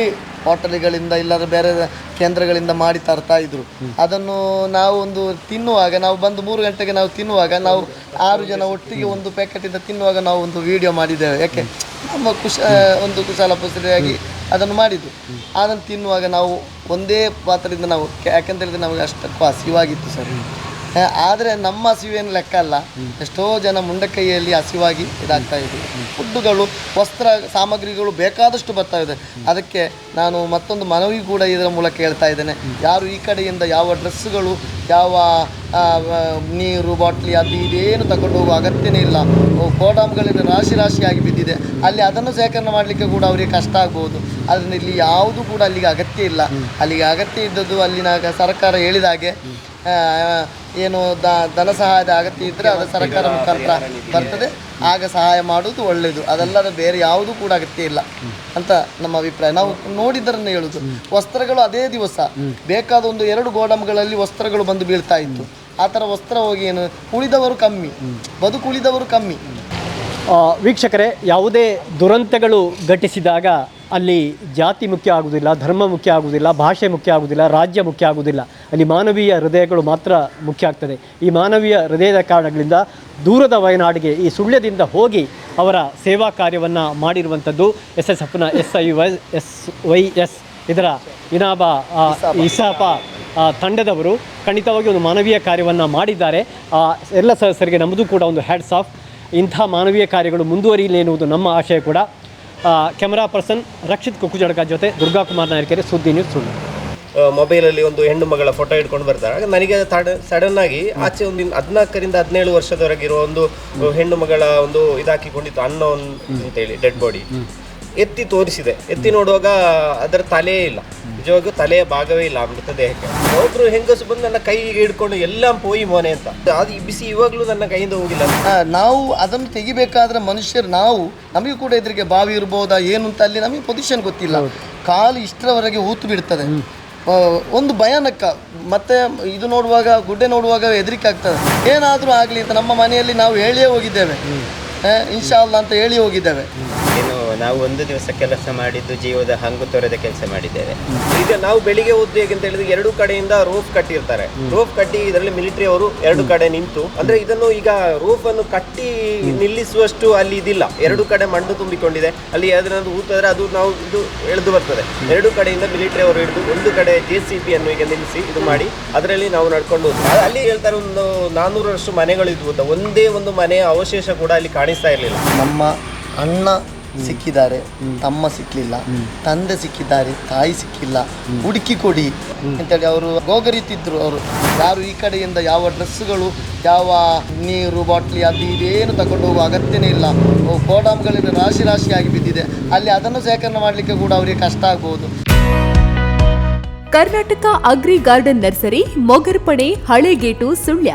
ಹೋಟೆಲ್ಗಳಿಂದ ಇಲ್ಲಾಂದ್ರೆ ಬೇರೆ ಕೇಂದ್ರಗಳಿಂದ ಮಾಡಿ ತರ್ತಾ ಇದ್ರು. ಅದನ್ನು ನಾವು ಒಂದು ತಿನ್ನುವಾಗ, ನಾವು ಬಂದು ಮೂರು ಗಂಟೆಗೆ ನಾವು ತಿನ್ನುವಾಗ, ನಾವು ಆರು ಜನ ಒಟ್ಟಿಗೆ ಒಂದು ಪ್ಯಾಕೆಟಿಂದ ತಿನ್ನುವಾಗ ನಾವು ಒಂದು ವಿಡಿಯೋ ಮಾಡಿದ್ದೇವೆ. ಯಾಕೆ? ನಮ್ಮ ಕುಶ ಒಂದು ಕುಶಲ ಪುಸ್ತಕವಾಗಿ ಅದನ್ನು ಮಾಡಿದ್ದು. ಅದನ್ನು ತಿನ್ನುವಾಗ ನಾವು ಒಂದೇ ಪಾತ್ರದಿಂದ ನಾವು, ಯಾಕೆಂತ ಹೇಳಿದ್ರೆ ನಮಗೆ ಅಷ್ಟು ಹಸಿವಾಗಿತ್ತು ಸರ್. ಆದರೆ ನಮ್ಮ ಹಸಿವೇನು ಲೆಕ್ಕ ಅಲ್ಲ. ಎಷ್ಟೋ ಜನ ಮುಂಡಕೈಯಲ್ಲಿ ಹಸಿವಾಗಿ ಇದಾಗ್ತಾ ಇದೆ. ಫುಡ್ಡುಗಳು ವಸ್ತ್ರ ಸಾಮಗ್ರಿಗಳು ಬೇಕಾದಷ್ಟು ಬರ್ತಾ ಇದೆ. ಅದಕ್ಕೆ ನಾನು ಮತ್ತೊಂದು ಮನವಿ ಕೂಡ ಇದರ ಮೂಲಕ ಹೇಳ್ತಾ ಇದ್ದೇನೆ. ಯಾರು ಈ ಕಡೆಯಿಂದ ಯಾವ ಡ್ರೆಸ್ಸುಗಳು ಯಾವ ನೀರು ಬಾಟ್ಲಿ ಅದು ಇದೇನು ತಗೊಂಡು ಹೋಗುವ ಅಗತ್ಯನೇ ಇಲ್ಲ. ಗೋಡಾಮ್ಗಳಿಂದ ರಾಶಿ ರಾಶಿಯಾಗಿ ಬಿದ್ದಿದೆ. ಅಲ್ಲಿ ಅದನ್ನು ಸೇಕರಣೆ ಮಾಡಲಿಕ್ಕೆ ಕೂಡ ಅವರಿಗೆ ಕಷ್ಟ ಆಗ್ಬೋದು. ಅದರಿಂದ ಇಲ್ಲಿ ಯಾವುದು ಕೂಡ ಅಲ್ಲಿಗೆ ಅಗತ್ಯ ಇಲ್ಲ. ಅಲ್ಲಿಗೆ ಅಗತ್ಯ ಇದ್ದದ್ದು ಅಲ್ಲಿನ ಸರ್ಕಾರ ಹೇಳಿದ ಹಾಗೆ ಏನು ದ ಧನ ಸಹಾಯದ ಅಗತ್ಯ ಇದ್ದರೆ ಅದು ಸರ್ಕಾರ ಮುಖಾಂತರ ಬರ್ತದೆ. ಆಗ ಸಹಾಯ ಮಾಡುವುದು ಒಳ್ಳೆಯದು ಅದಲ್ಲದೆ ಬೇರೆ ಯಾವುದೂ ಕೂಡ ಅಗತ್ಯ ಇಲ್ಲ ಅಂತ ನಮ್ಮ ಅಭಿಪ್ರಾಯ. ನಾವು ನೋಡಿದ್ದರನ್ನು ಹೇಳುದು. ವಸ್ತ್ರಗಳು ಅದೇ ದಿವಸ ಬೇಕಾದ ಒಂದು ಎರಡು ಗೋಡಂಗಳಲ್ಲಿ ವಸ್ತ್ರಗಳು ಬಂದು ಬೀಳ್ತಾ ಇತ್ತು. ಆ ಥರ ವಸ್ತ್ರ ಹೋಗಿ ಏನು ಉಳಿದವರು ಕಮ್ಮಿ. ಬದುಕುಳಿದವರು ಕಮ್ಮಿ. ವೀಕ್ಷಕರೇ, ಯಾವುದೇ ದುರಂತಗಳು ಘಟಿಸಿದಾಗ ಅಲ್ಲಿ ಜಾತಿ ಮುಖ್ಯ ಆಗುವುದಿಲ್ಲ, ಧರ್ಮ ಮುಖ್ಯ ಆಗುವುದಿಲ್ಲ, ಭಾಷೆ ಮುಖ್ಯ ಆಗುವುದಿಲ್ಲ, ರಾಜ್ಯ ಮುಖ್ಯ ಆಗುವುದಿಲ್ಲ. ಅಲ್ಲಿ ಮಾನವೀಯ ಹೃದಯಗಳು ಮಾತ್ರ ಮುಖ್ಯ ಆಗ್ತದೆ. ಈ ಮಾನವೀಯ ಹೃದಯದ ಕಾರಣಗಳಿಂದ ದೂರದ ವಯನಾಡಿಗೆ, ಈ ಸುಳ್ಯದಿಂದ ಹೋಗಿ ಅವರ ಸೇವಾ ಕಾರ್ಯವನ್ನು ಮಾಡಿರುವಂಥದ್ದು S S ಎಫ್ನ S I Y S Y S ಇದರ ಇನಾಬಾ ಇಸಾಪ ತಂಡದವರು ಖಂಡಿತವಾಗಿ ಒಂದು ಮಾನವೀಯ ಕಾರ್ಯವನ್ನು ಮಾಡಿದ್ದಾರೆ. ಎಲ್ಲ ಸದಸ್ಯರಿಗೆ ನಮ್ಮದು ಕೂಡ ಒಂದು ಹ್ಯಾಡ್ಸ್ ಆಫ್ ಇಂಥ ಮಾನವೀಯ ಕಾರ್ಯಗಳು ಮುಂದುವರಿಯಲಿ ಎನ್ನುವುದು ನಮ್ಮ ಆಶಯ ಕೂಡ. ಕ್ಯಾಮರಾ ಪರ್ಸನ್ ರಕ್ಷಿತ್ ಕುಕ್ಕುಜಡಕ ಜೊತೆ ದುರ್ಗಾ ಕುಮಾರ್ ನಾಯಕರೆ ಸುದ್ದಿ ನ್ಯೂಸ್ ಸುಳ್ಳು. ಮೊಬೈಲಲ್ಲಿ ಒಂದು ಹೆಣ್ಣು ಮಗಳ ಫೋಟೋ ಇಟ್ಕೊಂಡು ಬರ್ತಾರೆ. ಆಗ ನನಗೆ ಸಡನ್ ಆಗಿ ಆಚೆ ಒಂದು ಹದಿನಾಲ್ಕರಿಂದ ಹದಿನೇಳು ವರ್ಷದವರೆಗೆ ಇರೋ ಒಂದು ಹೆಣ್ಣು ಮಗಳ ಒಂದು ಇದಾಕಿಕೊಂಡಿತ್ತು ಅನ್ನೋ ಅಂತೇಳಿ ಡೆಡ್ ಬಾಡಿ ಎತ್ತಿ ತೋರಿಸಿದೆ. ಎತ್ತಿ ನೋಡುವಾಗ ಅದರ ತಲೆಯೇ ಇಲ್ಲ. ನಿಜವಾಗೂ ತಲೆಯ ಭಾಗವೇ ಇಲ್ಲ ಮೃತದೇಹಕ್ಕೆ ಒಬ್ರು ಹೆಂಗಸು ಬಂದು ನನ್ನ ಕೈಗೆ ಹಿಡ್ಕೊಂಡು ಎಲ್ಲ ಪೋಯಿ ಮೋನೆ ಅಂತ. ಅದು ಬಿಸಿ ಇವಾಗಲೂ ನನ್ನ ಕೈಯಿಂದ ಹೋಗಿಲ್ಲ. ನಾವು ಅದನ್ನು ತೆಗಿಬೇಕಾದ್ರೆ ಮನುಷ್ಯರು ನಾವು ನಮಗೂ ಕೂಡ ಎದುರಿಗೆ ಬಾವಿ ಇರ್ಬೋದಾ ಏನು ಅಂತ ಅಲ್ಲಿ ನಮಗೆ ಪೊಸಿಷನ್ ಗೊತ್ತಿಲ್ಲ. ಕಾಲು ಇಷ್ಟರವರೆಗೆ ಊತು ಬಿಡ್ತದೆ. ಒಂದು ಭಯಾನಕ. ಮತ್ತೆ ಇದು ನೋಡುವಾಗ ಗುಡ್ಡೆ ನೋಡುವಾಗ ಹೆದರಿಕೆ ಆಗ್ತದೆ ಏನಾದರೂ ಆಗಲಿ ಅಂತ ನಮ್ಮ ಮನೆಯಲ್ಲಿ ನಾವು ಹೇಳಿಯೇ ಹೋಗಿದ್ದೇವೆ. ಇನ್ಶಾ ಅಲ್ಲಾ ಅಂತ ಹೇಳಿ ಹೋಗಿದ್ದೇವೆ. ಏನು ನಾವು ಒಂದು ದಿವಸ ಕೆಲಸ ಮಾಡಿದ್ದು ಜೀವದ ಹಂಗು ತೊರೆದ ಕೆಲಸ ಮಾಡಿದ್ದೇವೆ. ಈಗ ನಾವು ಬೆಳಿಗ್ಗೆ ಹೋದ್ದು ಅಂತ ಹೇಳಿದ್ರೆ ಎರಡು ಕಡೆಯಿಂದ ರೋಪ್ ಕಟ್ಟಿರ್ತಾರೆ. ರೋಪ್ ಕಟ್ಟಿ ಇದರಲ್ಲಿ ಮಿಲಿಟರಿ ಅವರು ಎರಡು ಕಡೆ ನಿಂತು ಅಂದ್ರೆ ಇದನ್ನು ಈಗ ರೋಪ್ ಅನ್ನು ಕಟ್ಟಿ ನಿಲ್ಲಿಸುವಷ್ಟು ಅಲ್ಲಿ ಇದಿಲ್ಲ. ಎರಡು ಕಡೆ ಮಣ್ಣು ತುಂಬಿಕೊಂಡಿದೆ. ಅಲ್ಲಿ ಯಾವ್ದಾದ್ರು ಊತಾದ್ರೆ ಅದು ನಾವು ಇದು ಎಳೆದು ಬರ್ತದೆ. ಎರಡು ಕಡೆಯಿಂದ ಮಿಲಿಟರಿ ಅವರು ಹಿಡಿದು ಒಂದು ಕಡೆ ಜೆ ಸಿ ಬಿ ಅನ್ನು ಈಗ ನಿಲ್ಲಿಸಿ ಇದು ಮಾಡಿ ಅದರಲ್ಲಿ ನಾವು ನಡ್ಕೊಂಡು. ಅಲ್ಲಿ ಹೇಳ್ತಾರೆ ಒಂದು ನಾನ್ನೂರಷ್ಟು ಮನೆಗಳು ಇದ್ವು ಅಂತ. ಒಂದೇ ಒಂದು ಮನೆಯ ಅವಶೇಷ ಕೂಡ ಅಲ್ಲಿ ಕಾಣಿಸ್ತಾ ಇರಲಿಲ್ಲ. ನಮ್ಮ ಅಣ್ಣ ಸಿಕ್ಕಿದ್ದಾರೆ. ತಮ್ಮ ಸಿಕ್ಕಲಿಲ್ಲ ತಂದೆ ಸಿಕ್ಕಿದ್ದಾರೆ. ತಾಯಿ ಸಿಕ್ಕಿಲ್ಲ. ಹುಡುಕಿ ಕೊಡಿ. ಅಂತೇಳಿ ಅವರು ಗೋಗರಿತಿದ್ರು ಅವರು. ಯಾರು ಈ ಕಡೆಯಿಂದ ಯಾವ ಡ್ರೆಸ್ಸುಗಳು ಯಾವ ನೀರು ಬಾಟ್ಲಿ ಅದು ಇದೇನು ತಗೊಂಡು ಹೋಗುವ ಅಗತ್ಯನೇ ಇಲ್ಲ. ಗೋಡಾಮ್ಗಳಿಂದ ರಾಶಿ ರಾಶಿಯಾಗಿ ಬಿದ್ದಿದೆ. ಅಲ್ಲಿ ಅದನ್ನು ಶೇಖರಣೆ ಮಾಡಲಿಕ್ಕೆ ಕೂಡ ಅವರಿಗೆ ಕಷ್ಟ ಆಗ್ಬೋದು. Karnataka agri garden nursery Mogarpane Halegate Sullia.